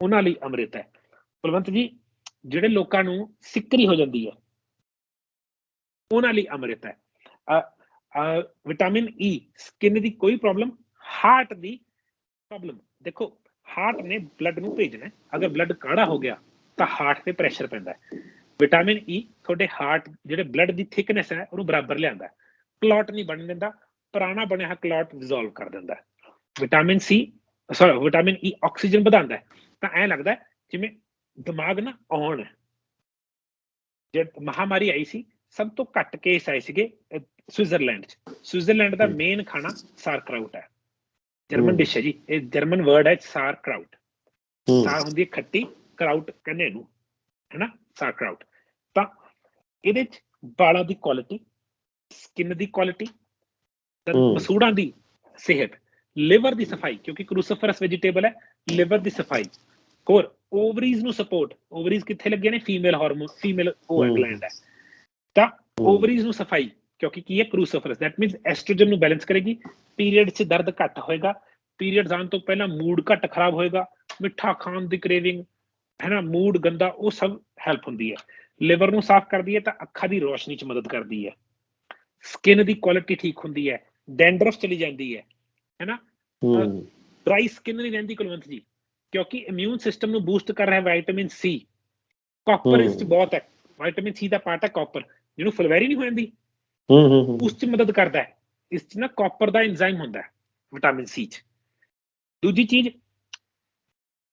ਉਹਨਾਂ ਲਈ ਅੰਮ੍ਰਿਤ ਹੈ। ਕੁਲਵੰਤ ਜੀ ਜਿਹੜੇ ਲੋਕਾਂ ਨੂੰ ਸਿੱਕਰੀ ਹੋ ਜਾਂਦੀ ਹੈ ਉਹਨਾਂ ਲਈ ਅੰਮ੍ਰਿਤ ਹੈ। ਵਿਟਾਮਿਨ ਈ ਸਕਿਨ ਦੀ ਕੋਈ ਪ੍ਰੋਬਲਮ ਹਾਰਟ ਦੀ ਪ੍ਰੋਬਲਮ ਦੇਖੋ ਹਾਰਟ ਨੇ ਬਲੱਡ ਨੂੰ ਭੇਜਣਾ ਅਗਰ ਬਲੱਡ ਕਾੜਾ ਹੋ ਗਿਆ, ਤਾਂ ਹਾਰਟ ਤੇ ਪ੍ਰੈਸ਼ਰ ਪੈਂਦਾ ਹੈ। ਵਿਟਾਮਿਨ ਈ e, ਤੁਹਾਡੇ ਹਾਰਟ ਜਿਹੜੇ ਬਲੱਡ ਦੀ ਥਿਕਨੈਸ ਹੈ, ਉਹਨੂੰ ਬਰਾਬਰ ਲਿਆਂਦਾ ਹੈ। ਕਲੌਟ ਨਹੀਂ ਬਣਨ ਦਿੰਦਾ, ਪੁਰਾਣਾ ਬਣਿਆ ਹੋਇਆ ਕਲੌਟ ਡਿਸੋਲਵ ਕਰ ਦਿੰਦਾ vitamin C sorry vitamin E oxygen ਵਧਾਉਂਦਾ ਤਾਂ ਐ ਲੱਗਦਾ ਜਿਵੇਂ ਦਿਮਾਗ ਨਾ ਆਉਣ ਹੈ। ਜਦ ਮਹਾਮਾਰੀ ਆਈ ਸੀ ਸਭ ਤੋਂ ਘੱਟ ਕੇਸ ਆਏ ਸੀਗੇ ਸਵਿਟਜ਼ਰਲੈਂਡ ਚ। ਸਵਿਟਜ਼ਰਲੈਂਡ ਦਾ। ਮੇਨ ਖਾਣਾ ਸਾਰਕਰਾਊਟ ਹੈ। ਜਰਮਨ। ਡਿਸ਼ ਹੈ ਜੀ। ਇਹ ਜਰਮਨ ਵਰਡ ਹੈ ਸਾਰਕਰਾਊਟ ਸਾਰ ਹੁੰਦੀ ਹੈ ਖੱਟੀ ਕਰਾਊਟ ਕਹਿੰਦੇ ਇਹਨੂੰ ਹੈਨਾ? ਸਾਰਕਰਾਊਟ ਤਾਂ ਇਹਦੇ ਚ ਵਾਲਾਂ ਦੀ ਕੁਆਲਿਟੀ ਸਕਿਨ ਦੀ ਕੁਆਲਿਟੀ। ਮਸੂੜਾਂ ਦੀ ਸਿਹਤ ਲਿਵਰ ਦੀ ਸਫ਼ਾਈ ਕਿਉਂਕਿ ਕ੍ਰੂਸੀਫਰਸ ਵੈਜੀਟੇਬਲ ਹੈ ਲਿਵਰ ਦੀ ਸਫ਼ਾਈ। ਹੋਰ ਓਵਰੀਜ਼ ਨੂੰ ਸਪੋਰਟ ਓਵਰੀਜ਼ ਕਿੱਥੇ ਲੱਗੇ ਨੇ? ਫੀਮੇਲ ਹਾਰਮੋਨ ਫੀਮੇਲ ਉਹ। ਗਲੈਂਡ ਹੈ। ਤਾਂ ਹੂੰ। ਓਵਰੀਜ਼ ਨੂੰ ਸਫ਼ਾਈ ਕਿਉਂਕਿ ਕੀ ਹੈ ਕ੍ਰੂਸੀਫਰਸ ਦੈਟ ਮੀਨਸ ਐਸਟ੍ਰੋਜਨ ਨੂੰ ਬੈਲੈਂਸ ਕਰੇਗੀ ਪੀਰੀਅਡ 'ਚ ਦਰਦ ਘੱਟ ਹੋਏਗਾ ਪੀਰੀਅਡ ਆਉਣ ਤੋਂ ਪਹਿਲਾਂ ਮੂਡ ਘੱਟ ਖਰਾਬ ਹੋਏਗਾ ਮਿੱਠਾ ਖਾਣ ਦੀ ਕ੍ਰੇਵਿੰਗ ਹੈ ਨਾ ਮੂਡ ਗੰਦਾ ਉਹ ਸਭ ਹੈਲਪ ਹੁੰਦੀ ਹੈ। ਲਿਵਰ ਨੂੰ ਸਾਫ਼ ਕਰਦੀ ਹੈ ਤਾਂ ਅੱਖਾਂ ਦੀ ਰੋਸ਼ਨੀ 'ਚ ਮਦਦ ਕਰਦੀ ਹੈ। ਸਕਿਨ ਦੀ ਕੁਆਲਿਟੀ ਠੀਕ ਹੁੰਦੀ ਹੈ ਡੈਂਡਰਫ ਚਲੀ ਜਾਂਦੀ ਹੈ ਹੈ ਨਾ? ਹੂੰ। ਡਰਾਈ ਸਕਿਨ ਨਹੀਂ ਰਹਿੰਦੀ ਕੁਲਵੰਤ ਜੀ ਕਿਉਂਕਿ ਇਮਿਊਨ ਸਿਸਟਮ ਨੂੰ ਬੂਸਟ ਕਰ ਰਿਹਾ ਵਿਟਾਮਿਨ ਸੀ ਕਾਪਰ ਇਸ 'ਚ ਹੂੰ। ਬਹੁਤ ਹੈ ਵਿਟਾਮਿਨ ਸੀ ਦਾ ਪਾਰਟ ਹੈ ਕਾਪਰ ਜਿਹਨੂੰ ਫਲਵੈਰੀ ਨਹੀਂ ਹੋ ਜਾਂਦੀ ਹੂੰ ਹੂੰ ਉਸ 'ਚ ਮਦਦ ਕਰਦਾ ਹੈ। ਇਸ 'ਚ ਨਾ ਕਾਪਰ ਦਾ ਐਂਜ਼ਾਈਮ ਹੁੰਦਾ ਹੈ ਵਿਟਾਮਿਨ ਸੀ 'ਚ। ਦੂਜੀ ਚੀਜ਼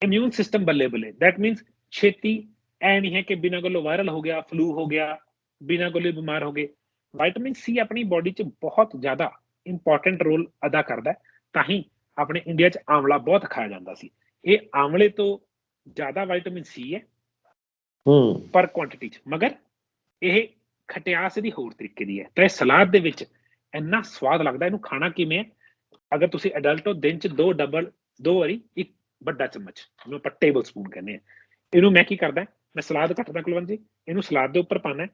ਇਮਿਊਨ ਸਿਸਟਮ ਬੱਲੇ ਬੱਲੇ ਦੈਟ ਮੀਨਸ ਛੇਤੀ ਐ ਨਹੀਂ ਹੈ ਕਿ ਬਿਨਾਂ ਗੱਲੋਂ ਵਾਇਰਲ ਹੋ ਗਿਆ ਫਲੂ ਹੋ ਗਿਆ ਬਿਨਾਂ ਗੱਲੋਂ ਹੀ ਬਿਮਾਰ ਹੋ ਗਏ। ਵਿਟਾਮਿਨ ਸੀ ਆਪਣੀ ਬਾਡੀ 'ਚ ਬਹੁਤ ਜ਼ਿਆਦਾ ਇੰਪੋਰਟੈਂਟ ਰੋਲ ਅਦਾ ਕਰਦਾ ਹੈ। ਤਾਂ ਹੀ ਆਪਣੇ ਇੰਡੀਆ 'ਚ ਆਂਵਲਾ ਬਹੁਤ ਖਾਇਆ ਜਾਂਦਾ ਸੀ। ਇਹ ਆਂਵਲੇ ਤੋਂ ਜ਼ਿਆਦਾ ਵਿਟਾਮਿਨ ਸੀ ਹੈ ਹੂੰ। ਪਰ ਕੁਆਂਟੀਟੀ 'ਚ। ਮਗਰ ਇਹ ਖਟਿਆਸ ਇਹਦੀ ਹੋਰ ਤਰੀਕੇ ਦੀ ਹੈ। ਤਾਂ ਇਹ ਸਲਾਦ ਦੇ ਵਿੱਚ ਇੰਨਾ ਸਵਾਦ ਲੱਗਦਾ, ਇਹਨੂੰ ਖਾਣਾ ਕਿਵੇਂ ਅਗਰ ਤੁਸੀਂ ਅਡਲਟ ਹੋ, ਦਿਨ 'ਚ ਦੋ ਡਬਲ ਦੋ ਵਾਰੀ ਇੱਕ ਵੱਡਾ ਚਮਚ, ਜਿਹਨੂੰ ਆਪਾਂ ਟੇਬਲ ਸਪੂਨ ਕਹਿੰਦੇ ਆ ਇਹਨੂੰ ਮੈਂ ਕੀ ਕਰਦਾ ਮੈਂ ਸਲਾਦ ਕੱਟਦਾ ਕੁਲਵੰਤ ਜੀ, ਇਹਨੂੰ ਸਲਾਦ ਦੇ ਉੱਪਰ ਪਾਣਾ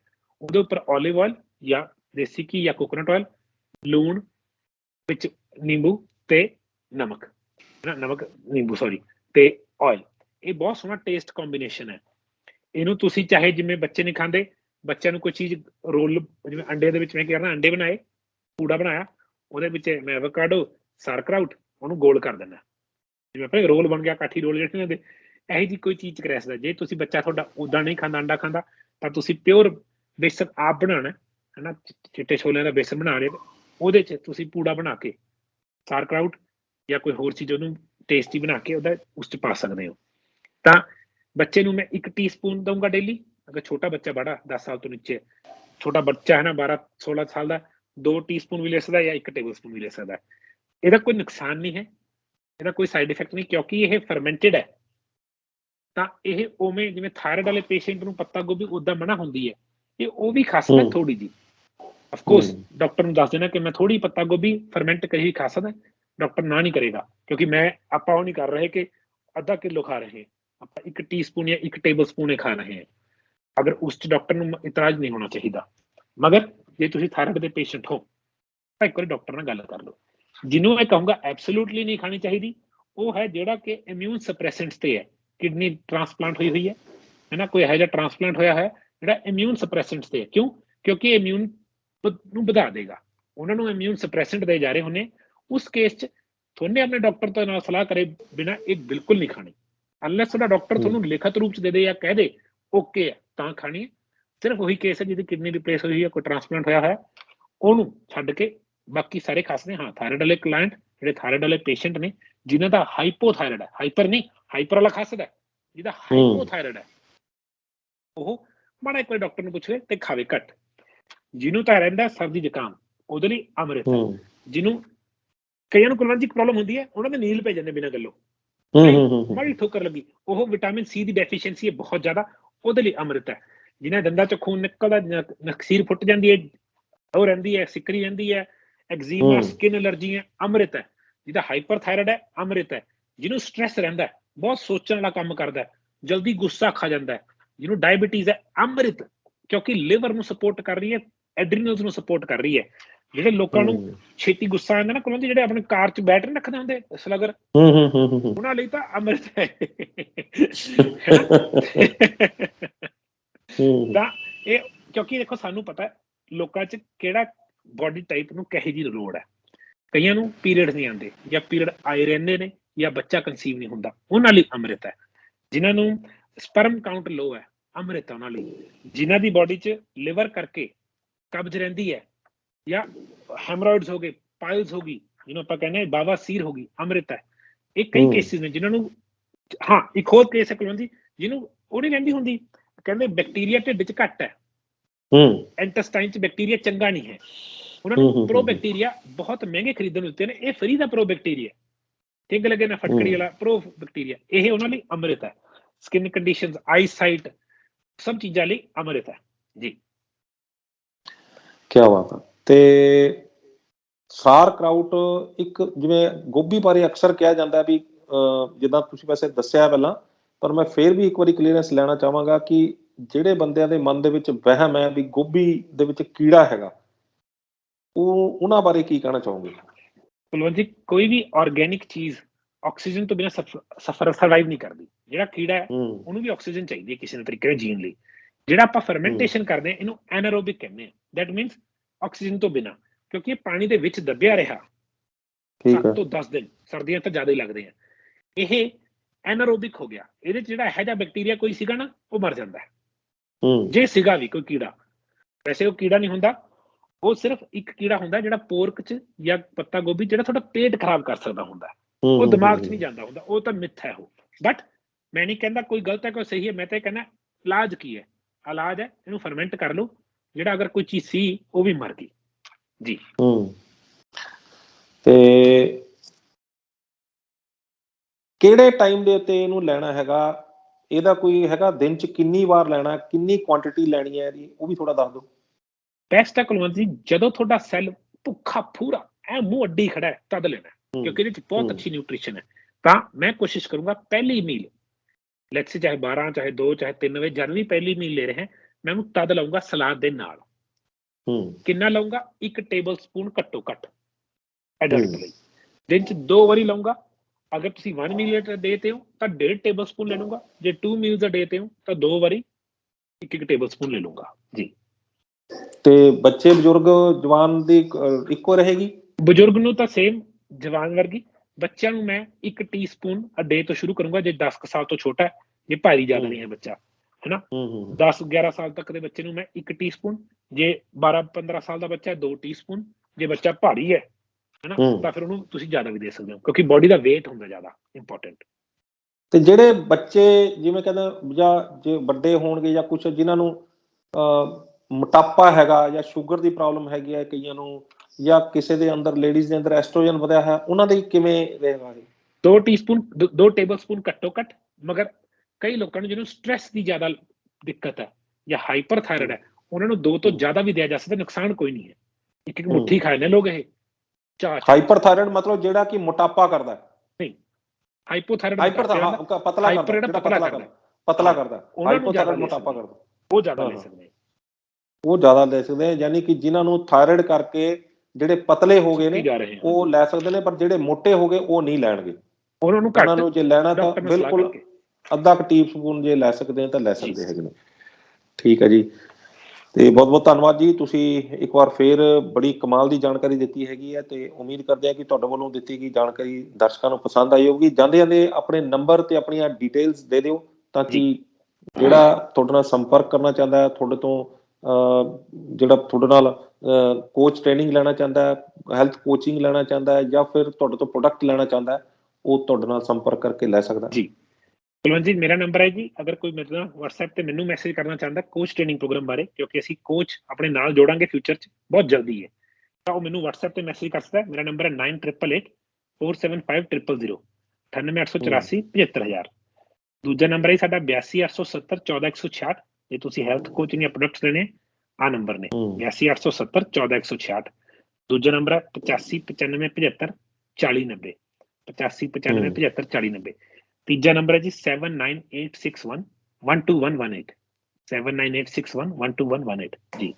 ਉਹਦੇ ਉੱਪਰ 올ਿਵ ਆਇਲ ਜਾਂ ਦੇਸੀ ਘੀ ਜਾਂ ਕੋਕੋਨਟ ਆਇਲ ਲੂਣ ਵਿੱਚ ਨਿੰਬੂ ਤੇ ਨਮਕ। ਨਮਕ, ਨਿੰਬੂ ਸੌਰੀ ਤੇ ਆਇਲ ਇਹ ਬਹੁਤ ਸੋਹਣਾ ਟੇਸਟ ਕੰਬੀਨੇਸ਼ਨ ਹੈ। ਇਹਨੂੰ ਤੁਸੀਂ ਚਾਹੇ ਜਿਵੇਂ ਬੱਚੇ ਨਹੀਂ ਖਾਂਦੇ ਬੱਚਿਆਂ ਨੂੰ ਕੋਈ ਚੀਜ਼ ਰੋਲ, ਜਿਵੇਂ ਅੰਡੇ ਦੇ ਵਿੱਚ ਮੈਂ ਕੀ ਕਰਦਾ ਅੰਡੇ ਬਣਾਏ, ਪੂੜਾ ਬਣਾਇਆ, ਉਹਦੇ ਵਿੱਚ ਮੈਂ ਐਵੋਕਾਡੋ ਸਰਕਰਾਊਟ ਉਹਨੂੰ ਗੋਲ ਕਰ ਦਿੰਦਾ। ਜਿਵੇਂ ਆਪਣੇ ਰੋਲ ਬਣ ਗਿਆ, ਕਾਠੀ ਰੋਲ ਜਿਹੜੇ ਹੁੰਦੇ ਇਹੀ ਜੀ ਕੋਈ ਚੀਜ਼ ਕਰ ਸਕਦਾ ਜੇ ਤੁਸੀਂ ਬੱਚਾ ਤੁਹਾਡਾ ਉਦਾਂ ਨਹੀਂ ਖਾਂਦਾ, ਅੰਡਾ ਖਾਂਦਾ, ਤਾਂ ਤੁਸੀਂ ਪਿਓਰ ਬੇਸਨ ਆਪ ਬਣਾਉਣਾ ਹੈ ਨਾ ਚਿੱਟੇ ਛੋਲਿਆਂ ਦਾ ਬੇਸਨ ਬਣਾ ਲਿਆ, ਉਹਦੇ 'ਚ ਤੁਸੀਂ ਪੂੜਾ ਬਣਾ ਕੇ ਸਰਕਰਾਊਟ ਜਾਂ ਕੋਈ ਹੋਰ ਚੀਜ਼ ਉਹਨੂੰ ਟੇਸਟੀ ਬਣਾ ਕੇ, ਉਹਦਾ, ਉਸ 'ਚ ਪਾ ਸਕਦੇ ਹੋ। ਤਾਂ ਬੱਚੇ ਨੂੰ ਮੈਂ ਇੱਕ ਟੀਸਪੂਨ ਦਊਂਗਾ ਡੇਲੀ ਅਗਰ ਛੋਟਾ ਬੱਚਾ ਬੜਾ 10 ਸਾਲ ਤੋਂ ਨੀਚੇ ਹੈ, ਛੋਟਾ ਬੱਚਾ ਹੈ ਨਾ 12 16 ਸਾਲ ਦਾ 2 ਟੀਸਪੂਨ ਵੀ ਲੈ ਸਕਦਾ ਜਾਂ 1 ਟੇਬਲਸਪੂਨ ਵੀ ਲੈ ਸਕਦਾ ਹੈ। ਇਹਦਾ ਕੋਈ ਨੁਕਸਾਨ ਨਹੀਂ ਹੈ ਇਹਦਾ ਕੋਈ ਸਾਈਡ ਇਫੈਕਟ ਨਹੀਂ ਕਿਉਂਕਿ ਇਹ ਫਰਮੈਂਟਡ ਹੈ ਤਾਂ ਇਹ ਉਵੇਂ ਜਿਵੇਂ ਥਾਇਰਾਇਡ ਵਾਲੇ ਪੇਸ਼ੈਂਟ ਨੂੰ ਪੱਤਾ ਗੋਭੀ ਉਦਾਂ ਮਨਾ ਹੁੰਦੀ ਹੈ ਇਹ ਉਹ ਵੀ ਖਾ ਸਕਦਾ। ਥੋੜੀ ਜੀ ਆਫ ਕੋਰਸ। ਡਾਕਟਰ ਨੂੰ ਦੱਸ ਦੇਣਾ ਕਿ ਮੈਂ ਥੋੜੀ ਪੱਤਾ ਗੋਭੀ ਫਰਮੈਂਟ ਕਰੀ ਖਾ ਸਕਦਾ ਡਾਕਟਰ ਨਾ ਨਹੀਂ ਕਰੇਗਾ ਕਿਉਂਕਿ ਮੈਂ ਆਪਾਂ ਉਹ ਨਹੀਂ ਕਰ ਰਹੇ ਕਿ ਅੱਧਾ ਕਿਲੋ ਖਾ ਰਹੇ ਆਪਾਂ ਇੱਕ ਟੀਸਪੂਨ ਜਾਂ ਇੱਕ ਟੇਬਲ ਸਪੂਨ ਹੀ ਖਾ ਰਹੇ ਹਾਂ ਅਗਰ ਉਸ ਚ ਡਾਕਟਰ ਨੂੰ ਇਤਰਾਜ਼ ਨਹੀਂ ਹੋਣਾ ਚਾਹੀਦਾ। ਮਗਰ ਜੇ ਤੁਸੀਂ ਥਾਇਰਾਇਡ ਦੇ ਪੇਸ਼ੈਂਟ ਹੋ ਤਾਂ ਇੱਕ ਵਾਰੀ ਡਾਕਟਰ ਨਾਲ ਗੱਲ ਕਰ ਲਓ। ਜਿਹਨੂੰ ਮੈਂ ਕਹੂੰਗਾ ਐਬਸੋਲੂਟਲੀ ਨਹੀਂ ਖਾਣੀ ਚਾਹੀਦੀ ਉਹ ਹੈ ਜਿਹੜਾ ਕਿ ਇਮਿਊਨ ਸਪਰੈਸੈਂਟਸ ਤੇ ਹੈ। ਕਿਡਨੀ ਟ੍ਰਾਂਸਪਲਾਂਟ ਹੋਈ ਹੋਈ ਹੈ। ਹੈ ਨਾ? ਕੋਈ ਇਹੋ ਜਿਹਾ ਟ੍ਰਾਂਸਪਲਾਂਟ ਹੋਇਆ ਹੈ ਜਿਹੜਾ ਇਮਿਊਨ ਸਪਰੈਸੈਂਟਸ ਤੇ ਹੈ। ਕਿਉਂ? ਕਿਉਂਕਿ ਇਮਿਊਨ ਨੂੰ ਵਧਾ ਦੇਗਾ। ਉਹਨਾਂ ਨੂੰ ਇਮਿਊਨ ਸਪਰੈਸੈਂਟ ਦੇ ਜਾ ਰਹੇ ਹੁੰਨੇ ਉਸ ਕੇਸ 'ਚ ਤੁਹਾਨੇ ਆਪਣੇ ਡਾਕਟਰ ਤੋਂ ਨਾਲ ਸਲਾਹ ਕਰੇ ਬਿਨਾ ਇਹ ਬਿਲਕੁਲ ਨਹੀਂ ਖਾਣੀ। ਅਨਲੈਸ ਤੁਹਾਡਾ ਡਾਕਟਰ। ਤੁਹਾਨੂੰ ਲਿਖਤ ਰੂਪ 'ਚ ਦੇ ਦੇ ਜਾਂ ਕਹਿ ਦੇ ਓਕੇ ਹੈ ਤਾਂ ਖਾਣੀ ਹੈ ਸਿਰਫ ਉਹੀ ਕੇਸ ਹੈ ਜਿਹਦੀ ਕਿਡਨੀ ਰਿਪਲੇਸ ਹੋਈ ਹੈ ਕੋਈ ਟ੍ਰਾਂਸਪਲਾਂਟ ਹੋਇਆ ਹੈ ਉਹਨੂੰ ਛੱਡ ਕੇ ਬਾਕੀ ਸਾਰੇ ਖਾਸ ਨੇ। ਹਾਂ ਥਾਇਰਾਇਡ ਵਾਲੇ ਕਲਾਇੰਟ ਜਿਹੜੇ ਥਾਇਰਾਇਡ ਵਾਲੇ ਪੇਸ਼ੈਂਟ ਨੇ ਜਿਨ੍ਹਾਂ ਦਾ ਹਾਈਪੋਥਾਇਰਾਇਡ ਹੈ ਹਾਈਪਰ ਨਹੀਂ ਹਾਈਪਰ ਵਾਲਾ ਖਾਸਦਾ ਹੈ ਜਿਹਦਾ ਹਾਈਪੋਥਾਇਰਾਇਡ ਹੈ ਉਹ ਮਾੜਾ ਵਾਰ ਡਾਕਟਰ ਨੂੰ ਪੁੱਛ ਲੈ ਤੇ ਖਾਵੇ ਘੱਟ। ਜਿਹਨੂੰ ਤਾਂ ਰਹਿੰਦਾ ਸਰਦੀ ਜ਼ੁਕਾਮ ਉਹਦੇ ਲਈ ਅੰਮ੍ਰਿਤ ਜਿਹਨੂੰ ਕਈਆਂ ਨੂੰ ਕੁਲਵੰਤ ਜੀ ਪ੍ਰੋਬਲਮ ਹੁੰਦੀ ਹੈ ਉਹਨਾਂ ਦੇ ਨੀਲ ਪੈ ਜਾਂਦੇ ਬਿਨਾਂ ਗੱਲੋਂ। ਹੂੰ ਹੂੰ ਹੂੰ ਮਾੜੀ ਠੋਕਰ ਲੱਗੀ। ਉਹ ਵਿਟਾਮਿਨ ਸੀ ਦੀ ਡੈਫੀਸ਼ੀਐਂਸੀ ਹੈ ਬਹੁਤ ਜ਼ਿਆਦਾ। ਉਹਦੇ ਲਈ ਅੰਮ੍ਰਿਤ ਹੈ। ਜਿਨ੍ਹਾਂ ਦੰਦਾਂ ਚੋਂ ਖੂਨ ਨਿਕਲਦਾ ਨਕ- ਨਕਸੀਰ ਫੁੱਟ ਜਾਂਦੀ ਹੈ ਉਹ ਰਹਿੰਦੀ ਹੈ ਸਿੱਕਰੀ ਰਹਿੰਦੀ ਹੈ ਐਗਜ਼ੀਮਾ। ਸਕਿਨ ਅਲਰਜੀ ਹੈ ਅੰਮ੍ਰਿਤ ਹੈ। ਜਿਹਦਾ ਹਾਈਪਰਥਾਇਰਾਇਡ ਹੈ ਅੰਮ੍ਰਿਤ ਹੈ। ਜਿਹਨੂੰ ਸਟ੍ਰੈਸ ਰਹਿੰਦਾ ਬਹੁਤ ਸੋਚਣ ਵਾਲਾ ਕੰਮ ਕਰਦਾ ਜਲਦੀ ਗੁੱਸਾ ਖਾ ਜਾਂਦਾ ਹੈ। ਜਿਹਨੂੰ ਡਾਇਬੀਟੀਜ਼ ਹੈ ਅੰਮ੍ਰਿਤ ਕਿਉਂਕਿ ਲਿਵਰ ਨੂੰ ਸਪੋਰਟ ਕਰ ਰਹੀ ਹੈ ਐਡਰੀਨਲਸ ਨੂੰ ਸਪੋਰਟ ਕਰ ਰਹੀ ਹੈ। ਜਿਹੜੇ ਲੋਕਾਂ ਨੂੰ ਛੇਤੀ ਗੁੱਸਾ ਆਉਂਦਾ ਨਾ ਜੀ ਜਿਹੜੇ ਆਪਣੇ ਕਾਰ 'ਚ ਬੈਟਰੀ ਰੱਖਦੇ ਹੁੰਦੇ ਸਲਗਰ। ਹੂੰ ਹੂੰ ਹੂੰ ਉਹਨਾਂ ਲਈ ਤਾਂ ਅੰਮ੍ਰਿਤ ਹੈ। ਤਾਂ ਇਹ ਕਿਉਂਕਿ ਦੇਖੋ ਸਾਨੂੰ ਪਤਾ ਹੈ ਲੋਕਾਂ 'ਚ ਕਿਹੜਾ ਬਾਡੀ ਟਾਈਪ ਨੂੰ ਕਹੇ ਜੀ ਲੋੜ ਹੈ। ਕਈਆਂ ਨੂੰ ਪੀਰੀਅਡਸ ਨਹੀਂ ਆਉਂਦੇ ਜਾਂ ਪੀਰੀਅਡ ਆਏ ਰਹਿੰਦੇ ਨੇ ਜਾਂ ਬੱਚਾ ਕਨਸੀਵ ਨਹੀਂ ਹੁੰਦਾ। ਉਹਨਾਂ ਲਈ ਅੰਮ੍ਰਿਤ ਹੈ। ਜਿਨ੍ਹਾਂ ਨੂੰ ਸਪਰਮ ਕਾਊਂਟ ਲੋ ਹੈ ਅੰਮ੍ਰਿਤ ਉਹਨਾਂ ਲਈ। ਜਿਨ੍ਹਾਂ ਦੀ ਬਾਡੀ 'ਚ ਲਿਵਰ ਕਰਕੇ ਕਬਜ਼ ਰਹਿੰਦੀ ਹੈ ਜਾਂ ਹੈਮਰੋਇਡਸ ਹੋ ਗਏ ਪਾਇਲਸ ਹੋ ਗਈ ਜਿਹਨੂੰ ਆਪਾਂ ਕਹਿੰਦੇ ਬਾਵਾਸੀਰ ਹੋ ਗਈ ਅੰਮ੍ਰਿਤ ਹੈ ਇਹ ਕਈ। ਕੇਸਿਸ ਨੇ ਜਿਨ੍ਹਾਂ ਨੂੰ ਹਾਂ ਇੱਕ ਹੋਰ ਕੇਸ ਹੈ ਕੁਲਵੰਤ ਜੀ ਜਿਹਨੂੰ ਉਹ ਨਹੀਂ ਰਹਿੰਦੀ ਹੁੰਦੀ ਕਹਿੰਦੇ ਬੈਕਟੀਰੀਆ ਢਿੱਡ 'ਚ ਘੱਟ ਹੈ ਹੂੰ ਇੰਟੈਸਟਾਈਨ 'ਚ ਬੈਕਟੀਰੀਆ ਚੰਗਾ ਨਹੀਂ ਹੈ ਉਹਨਾਂ ਨੂੰ। ਪ੍ਰੋ ਬੈਕਟੀਰੀਆ ਬਹੁਤ ਮਹਿੰਗੇ ਖਰੀਦਣ ਦਿੱਤੇ ਨੇ ਇਹ ਫਰੀ ਦਾ ਪ੍ਰੋ ਬੈਕਟੀਰੀਆ ਠੀਕ ਲੱਗੇ ਨਾ ਫਟਕੜੀ। ਵਾਲਾ ਪ੍ਰੋ ਬੈਕਟੀਰੀਆ ਇਹ ਉਹਨਾਂ ਲਈ ਅੰਮ੍ਰਿਤ ਹੈ ਸਕਿਨ ਕੰਡੀਸ਼ਨਸ ਆਈ ਸਾਈਟ ਸਭ ਚੀਜ਼ਾਂ ਲਈ ਅੰਮ੍ਰਿਤ ਹੈ ਜੀ ਕੀ ਬਾਤ ਹੈ ਤੇ ਸਾਰ ਕਰਾਊਟ ਇੱਕ ਜਿਵੇਂ ਗੋਭੀ ਬਾਰੇ ਅਕਸਰ ਕਿਹਾ ਜਾਂਦਾ ਵੀ ਜਿੱਦਾਂ ਤੁਸੀਂ ਵੈਸੇ ਦੱਸਿਆ ਪਹਿਲਾਂ ਪਰ ਮੈਂ ਫੇਰ ਵੀ ਇੱਕ ਵਾਰੀ ਕਲੀਅਰੈਂਸ ਲੈਣਾ ਚਾਹਾਂਗਾ ਕਿ ਜਿਹੜੇ ਬੰਦਿਆਂ ਦੇ ਮਨ ਦੇ ਵਿੱਚ ਵਹਿਮ ਹੈ ਵੀ ਗੋਭੀ ਦੇ ਵਿੱਚ ਕੀੜਾ ਹੈਗਾ ਉਹ ਉਹਨਾਂ ਬਾਰੇ ਕੀ ਕਹਿਣਾ ਚਾਹੋਗੇ? ਕੁਲਵੰਤ ਜੀ ਕੋਈ ਵੀ ਆਰਗੇਨਿਕ ਚੀਜ਼ ਆਕਸੀਜਨ ਤੋਂ ਬਿਨਾਂ ਸਫਰ ਸਰਵਾਈਵ ਨਹੀਂ ਕਰਦੀ। ਜਿਹੜਾ ਕੀੜਾ ਹੈ ਉਹਨੂੰ ਵੀ ਆਕਸੀਜਨ ਚਾਹੀਦੀ ਹੈ ਕਿਸੇ ਨਾ ਤਰੀਕੇ ਨਾਲ ਜੀਣ ਲਈ। ਜਿਹੜਾ ਆਪਾਂ ਫਰਮੈਂਟੇਸ਼ਨ ਕਰਦੇ ਹਾਂ ਇਹਨੂੰ ਐਨਾਰੋਬਿਕ ਕਹਿੰਦੇ ਆ ਦੈਟ ਮੀਨਸ ਆਕਸੀਜਨ ਤੋਂ ਬਿਨਾਂ ਕਿਉਂਕਿ ਇਹ ਪਾਣੀ ਦੇ ਵਿੱਚ ਦੱਬਿਆ ਰਿਹਾ। ਠੀਕ ਹੈ। 7 ਤੋਂ 10 ਦਿਨ ਸਰਦੀਆਂ ਤਾਂ ਜ਼ਿਆਦਾ ਹੀ ਲੱਗਦੇ ਆ। ਇਹ ਐਨਾਰੋਬਿਕ ਹੋ ਗਿਆ। ਇਹਦੇ 'ਚ ਜਿਹੜਾ ਇਹੋ ਜਿਹਾ ਬੈਕਟੀਰੀਆ ਕੋਈ ਸੀਗਾ ਨਾ ਉਹ ਮਰ ਜਾਂਦਾ ਹੈ। ਹੂੰ। ਜੇ ਸੀਗਾ ਵੀ ਕੋਈ ਕੀੜਾ ਵੈਸੇ ਉਹ ਕੀੜਾ ਨਹੀਂ ਹੁੰਦਾ। ਉਹ ਸਿਰਫ ਇੱਕ ਕੀੜਾ ਹੁੰਦਾ ਜਿਹੜਾ ਪੋਰਕ 'ਚ ਜਾਂ ਪੱਤਾ ਗੋਭੀ ਜਿਹੜਾ ਤੁਹਾਡਾ ਪੇਟ ਖਰਾਬ ਕਰ ਸਕਦਾ ਹੁੰਦਾ। ਹੈ। ਹੂੰ, ਉਹ ਹੂੰ, ਦਿਮਾਗ 'ਚ ਹੂੰ, ਨਹੀਂ ਜਾਂਦਾ ਹੁੰਦਾ। ਉਹ ਤਾਂ ਮਿੱਥ ਹੈ ਉਹ। ਬਟ ਮੈਂ ਨਹੀਂ ਕਹਿੰਦਾ ਕੋਈ ਗਲਤ ਹੈ ਕੋਈ ਸਹੀ ਹੈ। ਮੈਂ ਤਾਂ ਇਹ ਕਹਿੰਦਾ ਇਲਾਜ ਕੀ ਹੈ? ਇਲਾਜ ਹੈ ਇਹਨੂੰ ਫਰਮੈਂਟ ਕਰ ਲਓ। ਜਿਹੜਾ ਅਗਰ ਕੋਈ ਚੀਜ਼ ਸੀ ਉਹ ਵੀ ਮਰ ਗਈ। ਜੀ। ਹੂੰ। ਤੇ ਕਿਹੜੇ ਟਾਈਮ ਦੇ ਉੱਤੇ ਇਹਨੂੰ ਲੈਣਾ ਹੈਗਾ? ਇਹਦਾ ਕੋਈ ਹੈਗਾ ਦਿਨ ਚ ਕਿੰਨੀ ਵਾਰ ਲੈਣਾ ਕਿੰਨੀ ਕੁਆਂਟੀਟੀ ਲੈਣੀ ਹੈ ਇਹਦੀ? ਉਹ ਵੀ ਥੋੜਾ ਦੱਸ ਦਿਓ। ਬੈਸਟ ਹੈ ਕੁਲਵੰਤ ਜੀ ਜਦੋਂ ਤੁਹਾਡਾ ਸੈੱਲ ਭੁੱਖਾ ਪੂਰਾ ਐ ਮੂੰਹ ਅੱਡੀ ਖੜਾ ਹੈ ਤਦ ਲੈਣਾ। ਕਿਉਂਕਿ ਇਹਦੇ ਚ ਬਹੁਤ। ਅੱਛੀ ਨਿਊਟ੍ਰੀਸ਼ਨ ਹੈ। ਤਾਂ ਮੈਂ ਕੋਸ਼ਿਸ਼ ਕਰੂੰਗਾ ਪਹਿਲੀ ਮੀਲ ਲੈਟਸ ਸੇ ਚਾਹੇ 12 ਚਾਹੇ 2 ਚਾਹੇ 3 ਵਜੇ ਜਦ ਵੀ ਪਹਿਲੀ ਮੀਲ ਲੈ ਰਹੇ ਹਾਂ ਮੈਂ ਉਹਨੂੰ ਤਦ ਲਾਉਂਗਾ ਸਲਾਦ ਦੇ ਨਾਲ। ਹੂੰ। ਕਿੰਨਾ ਲਾਉਂਗਾ ਇੱਕ ਟੇਬਲ ਸਪੂਨ ਘੱਟੋ। ਘੱਟ ਐਡਲਟ। ਲਈ। ਦਿਨ ਚ ਦੋ ਵਾਰੀ ਲਾਉਂਗਾ ਅਗਰ ਤੁਸੀਂ 1 ਮਿਲੀਲੀਟਰ ਦੇ ਤੇ ਹੋ ਤਾਂ 1.5 ਟੇਬਲ ਸਪੂਨ ਲੈ ਲੂੰਗਾ ਜੇ 2 ਮੀਲਸ ਅ ਡੇ ਤੇ ਹੋ ਤਾਂ ਦੋ ਵਾਰੀ ਇੱਕ ਇੱਕ ਟੇਬਲ ਸਪੂਨ ਲੈ ਲੂੰਗਾ ਜੀ। ਤੇ ਬੱਚੇ ਬਜ਼ੁਰਗ ਜਵਾਨ ਦੀ ਇੱਕੋ ਰਹੇਗੀ? ਬਜ਼ੁਰਗ ਨੂੰ ਤਾਂ ਸੇਮ ਜਵਾਨ ਵਰਗੀ। ਬੱਚਿਆਂ ਨੂੰ ਮੈਂ ਇੱਕ ਟੀਸਪੂਨ ਅ ਡੇ ਤੋਂ ਸ਼ੁਰੂ ਕਰੂੰਗਾ ਜੇ 10 ਕੁ ਸਾਲ ਤੋਂ ਛੋਟਾ ਹੈ। ਜੇ ਭਾਰੀ ਜ਼ਿਆਦਾ। ਨਹੀਂ ਹੈ ਬੱਚਾ। ਹੂੰ ਹੂੰ 10 11 ਸਾਲ ਤੱਕ ਦੇ ਬੱਚੇ ਨੂੰ ਮੈਂ ਇੱਕ ਟੀਸਪੂਨ ਜੇ 12 15 ਸਾਲ ਦਾ ਬੱਚਾ ਹੈ ਦੋ ਟੀਸਪੂਨ ਜੇ ਬੱਚਾ ਭਾਰੀ ਹੈ ਹੈਨਾ। ਤਾਂ ਫਿਰ ਉਹਨੂੰ ਤੁਸੀਂ ਜ਼ਿਆਦਾ ਵੀ ਦੇ ਸਕਦੇ ਹੋ ਕਿਉਂਕਿ ਬਾਡੀ ਦਾ weight ਹੁੰਦਾ ਜ਼ਿਆਦਾ ਇੰਪੋਰਟੈਂਟ ਤੇ ਜਿਹੜੇ ਬੱਚੇ ਜਿਵੇਂ ਕਹਿੰਦੇ ਜਾਂ ਜੇ ਵੱਡੇ ਹੋਣਗੇ ਜਾਂ ਕੁਝ ਜਿਨ੍ਹਾਂ ਨੂੰ ਮੋਟਾਪਾ ਹੈਗਾ ਜਾਂ ਸ਼ੂਗਰ ਦੀ ਪ੍ਰੋਬਲਮ ਹੈਗੀ ਹੈ ਕਈਆਂ ਨੂੰ ਜਾਂ ਕਿਸੇ ਦੇ ਅੰਦਰ ਲੇਡੀਜ਼ ਦੇ ਅੰਦਰ ਐਸਟ੍ਰੋਜਨ ਵਧਿਆ ਹੈ ਉਹਨਾਂ ਦੇ ਕਿਵੇਂ ਰਹੇਗਾ ਇਹ ਦੋ ਟੀਸਪੂਨ ਦੋ- ਦੋ ਟੇਬਲ ਸਪੂਨ ਘੱਟੋ ਘੱਟ ਮਗਰ ਕਈ ਲੋਕਾਂ ਨੂੰ ਜਿਹਨੂੰ ਸਟ੍ਰੈਸ ਦੀ ਜ਼ਿਆਦਾ ਦਿੱਕਤ ਹੈ ਜਾਂ ਹਾਈਪਰਥਾਇਰੋਇਡ ਹੈ ਉਹਨਾਂ ਨੂੰ ਦੋ ਤੋਂ। ਜ਼ਿਆਦਾ ਵੀ ਦਿਆ ਜਾ ਸਕਦਾ ਨੁਕਸਾਨ ਕੋਈ ਨਹੀਂ ਹੈ। ਇੱਕ ਇੱਕ। ਮੁੱਠੀ ਖਾਏ ਨੇ ਲੋਕ ਇਹ। ਚਾਹ ਹਾਈਪਰਥਾਇਰੋਇਡ ਮਤਲਬ ਜਿਹੜਾ ਕਿ ਮੋਟਾਪਾ ਕਰਦਾ ਹੈ। ਹਾਈਪੋਥਾਇਰੋਇਡ ਹਾਈਪਰ ਹਾਈਪਰ ਹਾਂ ਪਤਲਾ ਕਰਦਾ ਪਤਲਾ ਕਰਦਾ। ਪਤਲਾ ਕਰਦਾ ਉਹਨਾਂ ਨੂੰ ਜ਼ਿਆਦਾ ਹਾਈਪੋਥਾਇਰੋਇਡ ਮੋਟਾਪਾ ਕਰਦਾ। ਉਹ ਜ਼ਿਆਦਾ ਲੈ। ਸਕਦੇ ਉਹ ਜ਼ਿਆਦਾ ਲੈ ਸਕਦੇ ਆ ਯਾਨੀ ਕਿ ਜਿਨ੍ਹਾਂ ਨੂੰ ਥਾਇਰਾਇਡ ਕਰਕੇ ਜਿਹੜੇ ਪਤਲੇ ਹੋ ਗਏ ਨੇ ਉਹ ਲੈ ਸਕਦੇ ਨੇ ਪਰ ਜਿਹੜੇ ਮੋਟੇ ਹੋ ਗਏ ਉਹ ਨਹੀਂ ਲੈਣਗੇ। ਉਹਨਾਂ ਨੂੰ ਉਹਨਾਂ ਘੱਟ ਨੂੰ ਜੇ ਲੈਣਾ ਤਾਂ ਡਾਕਟਰ ਅੱਧਾ ਕੁ ਟੀਸਪੂਨ ਜੇ ਲੈ ਸਕਦੇ ਆ ਤਾਂ ਲੈ ਸਕਦੇ। ਹੈਗੇ ਨੇ। ਠੀਕ ਹੈ ਜੀ। ਤੇ ਬਹੁਤ ਬਹੁਤ ਧੰਨਵਾਦ ਜੀ। ਤੁਸੀਂ ਇੱਕ ਵਾਰ ਫੇਰ ਬੜੀ ਕਮਾਲ ਦੀ ਜਾਣਕਾਰੀ ਦਿੱਤੀ ਹੈਗੀ ਹੈ ਤੇ ਉਮੀਦ ਕਰਦੇ ਆ ਕਿ ਤੁਹਾਡੇ ਵੱਲੋਂ ਦਿੱਤੀ ਗਈ ਜਾਣਕਾਰੀ ਦਰਸ਼ਕਾਂ ਨੂੰ ਪਸੰਦ ਆਈ ਹੋਊਗੀ। ਜਾਂਦੇ ਜਾਂਦੇ ਆਪਣੇ ਨੰਬਰ ਤੇ ਆਪਣੀਆਂ ਡਿਟੇਲਸ ਦੇ ਦਿਓ ਤਾਂ ਕਿ ਜਿਹੜਾ ਤੁਹਾਡੇ ਨਾਲ ਸੰਪਰਕ ਕਰਨਾ ਚਾਹੁੰਦਾ ਹੈ ਤੁਹਾਡੇ ਤੋਂ ਜਿਹੜਾ ਤੁਹਾਡੇ ਨਾਲ ਕੋਚ ਟ੍ਰੇਨਿੰਗ ਲੈਣਾ ਚਾਹੁੰਦਾ ਹੈ ਹੈਲਥ ਕੋਚਿੰਗ ਲੈਣਾ ਚਾਹੁੰਦਾ ਹੈ ਜਾਂ ਫਿਰ ਤੁਹਾਡੇ ਤੋਂ ਪ੍ਰੋਡਕਟ ਲੈਣਾ ਚਾਹੁੰਦਾ ਹੈ ਉਹ ਤੁਹਾਡੇ ਨਾਲ ਸੰਪਰਕ ਕਰਕੇ ਲੈ ਸਕਦਾ ਹੈ। ਜੀ। ਕੁਲਵੰਤ ਜੀ ਮੇਰਾ ਨੰਬਰ ਹੈ ਜੀ। ਅਗਰ ਕੋਈ ਮੇਰੇ ਨਾਲ WhatsApp ਤੇ ਮੈਨੂੰ ਮੈਸੇਜ ਕਰਨਾ ਚਾਹੁੰਦਾ ਕੋਚ ਟ੍ਰੇਨਿੰਗ ਪ੍ਰੋਗਰਾਮ ਬਾਰੇ ਕਿਉਂਕਿ ਅਸੀਂ ਕੋਚ ਆਪਣੇ ਨਾਲ ਜੋੜਾਂਗੇ ਫਿਊਚਰ 'ਚ ਬਹੁਤ ਜਲਦੀ ਹੈ। ਤਾਂ ਉਹ ਮੈਨੂੰ WhatsApp ਤੇ ਮੈਸੇਜ ਕਰ ਸਕਦਾ ਹੈ। ਮੇਰਾ ਨੰਬਰ ਹੈ 9888 475000 98884 75000 ਦੂਜਾ ਨੰਬਰ ਹੈ ਸਾਡਾ 82870 14166 ਜੇ ਤੁਸੀਂ ਹੈਲਥ ਕੋਚਿੰਗ ਜਾਂ ਪ੍ਰੋਡਕਟਸ ਲੈਣੇ ਆ। ਨੰਬਰ ਨੇ। ਹੂੰ। 82870 14166 ਦੂਜਾ ਨੰਬਰ ਹੈ 859575 4090 859575 4090 ਤੀਜਾ ਨੰਬਰ ਹੈ ਜੀ 79861 12118 79861 ਜੀ।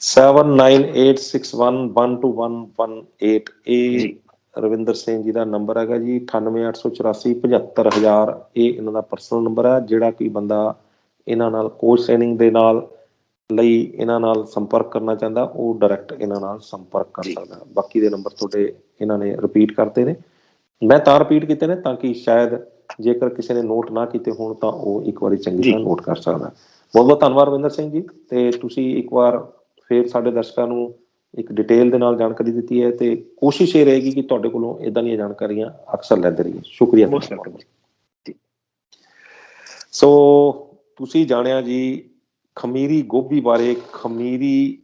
7986112118 ਇਹ ਰਵਿੰਦਰ ਸਿੰਘ ਜੀ ਦਾ ਨੰਬਰ ਹੈਗਾ ਜੀ 9884 75000 ਇਹ ਇਹਨਾਂ ਦਾ ਪਰਸਨਲ ਨੰਬਰ ਹੈ ਜਿਹੜਾ ਕੋਈ ਬੰਦਾ ਇਹਨਾਂ ਨਾਲ ਕੋਚ ਟ੍ਰੇਨਿੰਗ ਦੇ ਨਾਲ ਲਈ ਇਹਨਾਂ ਨਾਲ ਸੰਪਰਕ ਕਰਨਾ ਚਾਹੁੰਦਾ ਉਹ ਡਾਇਰੈਕਟ ਇਹਨਾਂ ਨਾਲ ਸੰਪਰਕ ਕਰ। ਸਕਦਾ। ਬਾਕੀ ਦੇ ਨੰਬਰ ਤੁਹਾਡੇ ਇਹਨਾਂ ਨੇ ਰਿਪੀਟ ਕਰਤੇ ਨੇ। ਮੈਂ ਤਾਂ ਰਿਪੀਟ ਕੀਤੇ ਨੇ ਤਾਂ ਕਿ ਸ਼ਾਇਦ ਜੇਕਰ ਕਿਸੇ ਨੇ ਨੋਟ ਨਾ ਕੀਤੇ ਹੋਣ ਤਾਂ ਉਹ ਇੱਕ ਵਾਰੀ ਚੰਗੀ। ਤਰ੍ਹਾਂ ਨੋਟ ਕਰ ਸਕਦਾ। ਬਹੁਤ ਬਹੁਤ ਧੰਨਵਾਦ ਰਵਿੰਦਰ ਸਿੰਘ ਜੀ ਤੇ ਤੁਸੀਂ ਇੱਕ ਵਾਰ ਫੇਰ ਸਾਡੇ ਦਰਸ਼ਕਾਂ ਨੂੰ ਇੱਕ ਡਿਟੇਲ ਦੇ ਨਾਲ ਜਾਣਕਾਰੀ ਦਿੱਤੀ ਹੈ ਤੇ ਕੋਸ਼ਿਸ਼ ਇਹ ਰਹੇਗੀ ਕਿ ਤੁਹਾਡੇ ਕੋਲੋਂ ਇਦਾਂ ਦੀਆਂ ਜਾਣਕਾਰੀਆਂ ਅਕਸਰ ਲੈਂਦੇ ਰਹੀਏ ਸ਼ੁਕਰੀਆ ਸੋ ਤੁਸੀਂ ਜਾਣਿਆ ਜੀ ਖਮੀਰੀ ਗੋਭੀ ਬਾਰੇ ਖਮੀਰੀ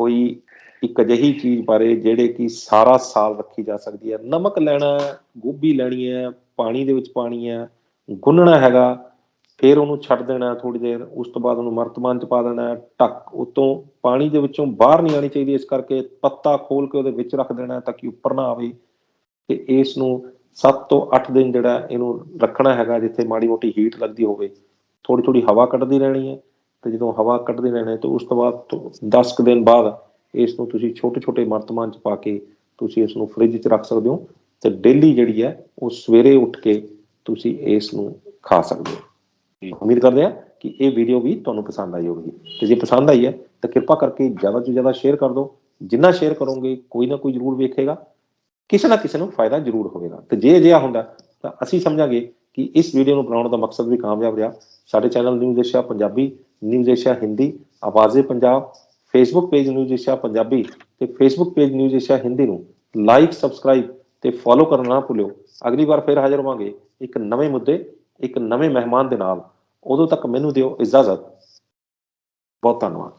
ਹੋਈ ਇੱਕ ਅਜਿਹੀ ਚੀਜ਼ ਬਾਰੇ ਜਿਹੜੇ ਕਿ ਸਾਰਾ ਸਾਲ ਰੱਖੀ ਜਾ ਸਕਦੀ ਹੈ। ਨਮਕ ਲੈਣਾ ਗੋਭੀ ਲੈਣੀ ਹੈ ਪਾਣੀ ਦੇ ਵਿੱਚ ਪਾਣੀ ਹੈ ਗੁੰਨਣਾ ਹੈਗਾ ਫਿਰ ਉਹਨੂੰ ਛੱਡ ਦੇਣਾ ਥੋੜੀ ਦੇਰ ਉਸ ਤੋਂ ਬਾਅਦ ਉਹਨੂੰ ਮਰਤਮਾਨ ਚ ਪਾ ਦੇਣਾ ਹੈ, ਢੱਕ ਉਤੋਂ ਪਾਣੀ ਦੇ ਵਿੱਚੋਂ ਬਾਹਰ ਨਹੀਂ ਆਣੀ ਚਾਹੀਦੀ ਇਸ ਕਰਕੇ ਪੱਤਾ ਖੋਲ ਕੇ ਉਹਦੇ ਵਿੱਚ ਰੱਖ ਦੇਣਾ ਤਾਂ ਕਿ ਉੱਪਰ ਨਾ ਆਵੇ। ਤੇ ਇਸ ਨੂੰ 7 ਤੋਂ 8 ਦਿਨ ਜਿਹੜਾ ਇਹਨੂੰ ਰੱਖਣਾ ਹੈਗਾ ਜਿੱਥੇ ਮਾੜੀ ਮੋਟੀ ਹੀਟ ਲੱਗਦੀ ਹੋਵੇ। ਥੋੜੀ ਥੋੜੀ ਹਵਾ ਕੱਢਦੀ ਰਹਿਣੀ ਹੈ ਤੇ ਜਦੋਂ ਹਵਾ ਕੱਢਦੀ ਰਹਿਣੀ ਹੈ ਤਾਂ ਉਸ ਤੋਂ ਬਾਅਦ 10 ਕੁ ਦਿਨ ਬਾਅਦ ਇਸ ਨੂੰ ਤੁਸੀਂ ਛੋਟੇ ਛੋਟੇ ਮਰਤਮਾਨ ਚ ਪਾ ਕੇ ਤੁਸੀਂ ਇਸ ਨੂੰ ਫ੍ਰਿਜ 'ਚ ਰੱਖ ਸਕਦੇ ਹੋ ਤੇ ਡੇਲੀ ਜਿਹੜੀ ਹੈ ਉਹ ਸਵੇਰੇ ਉੱਠ ਕੇ ਤੁਸੀਂ ਇਸ ਨੂੰ ਖਾ ਸਕਦੇ ਹੋ। ਉਮੀਦ ਕਰਦੇ ਹਾਂ ਕਿ ਇਹ ਵੀਡੀਓ ਵੀ ਤੁਹਾਨੂੰ ਪਸੰਦ ਆਈ ਹੋਵੇਗੀ। ਤੇ ਜੇ ਪਸੰਦ ਆਈ ਹੈ ਤਾਂ ਕਿਰਪਾ ਕਰਕੇ ਜ਼ਿਆਦਾ ਤੋਂ ਜ਼ਿਆਦਾ ਸ਼ੇਅਰ ਕਰ ਦਿਓ। ਜਿੰਨਾ ਸ਼ੇਅਰ ਕਰੋਗੇ ਕੋਈ ਨਾ ਕੋਈ ਜ਼ਰੂਰ ਵੇਖੇਗਾ। ਕਿਸੇ ਨਾ ਕਿਸੇ ਨੂੰ ਫਾਇਦਾ ਜ਼ਰੂਰ ਹੋਵੇਗਾ। ਤੇ ਜੇ ਅਜਿਹਾ ਹੁੰਦਾ ਤਾਂ ਅਸੀਂ ਸਮਝਾਂਗੇ ਕਿ ਇਸ ਵੀਡੀਓ ਨੂੰ ਬਣਾਉਣ ਦਾ ਮਕਸਦ ਵੀ ਕਾਮਯਾਬ ਰਿਹਾ। ਸਾਡੇ channel News Asia Punjabi News Asia Hindi Awaaze Punjab Facebook page News Asia Punjabi ਤੇ Facebook page News Asia Hindi ਨੂੰ ਲਾਈਕ ਸਬਸਕ੍ਰਾਈਬ ਤੇ ਫੋਲੋ ਕਰਨਾ ਨਾ ਭੁੱਲਿਓ ਅਗਲੀ ਵਾਰ ਫਿਰ ਹਾਜ਼ਰ ਹੋਵਾਂਗੇ ਇੱਕ ਨਵੇਂ ਮੁੱਦੇ ਇੱਕ ਨਵੇਂ ਮਹਿਮਾਨ ਦੇ ਨਾਲ ਉਦੋਂ ਤੱਕ ਮੈਨੂੰ ਦਿਓ ਇਜਾਜ਼ਤ ਬਹੁਤ ਧੰਨਵਾਦ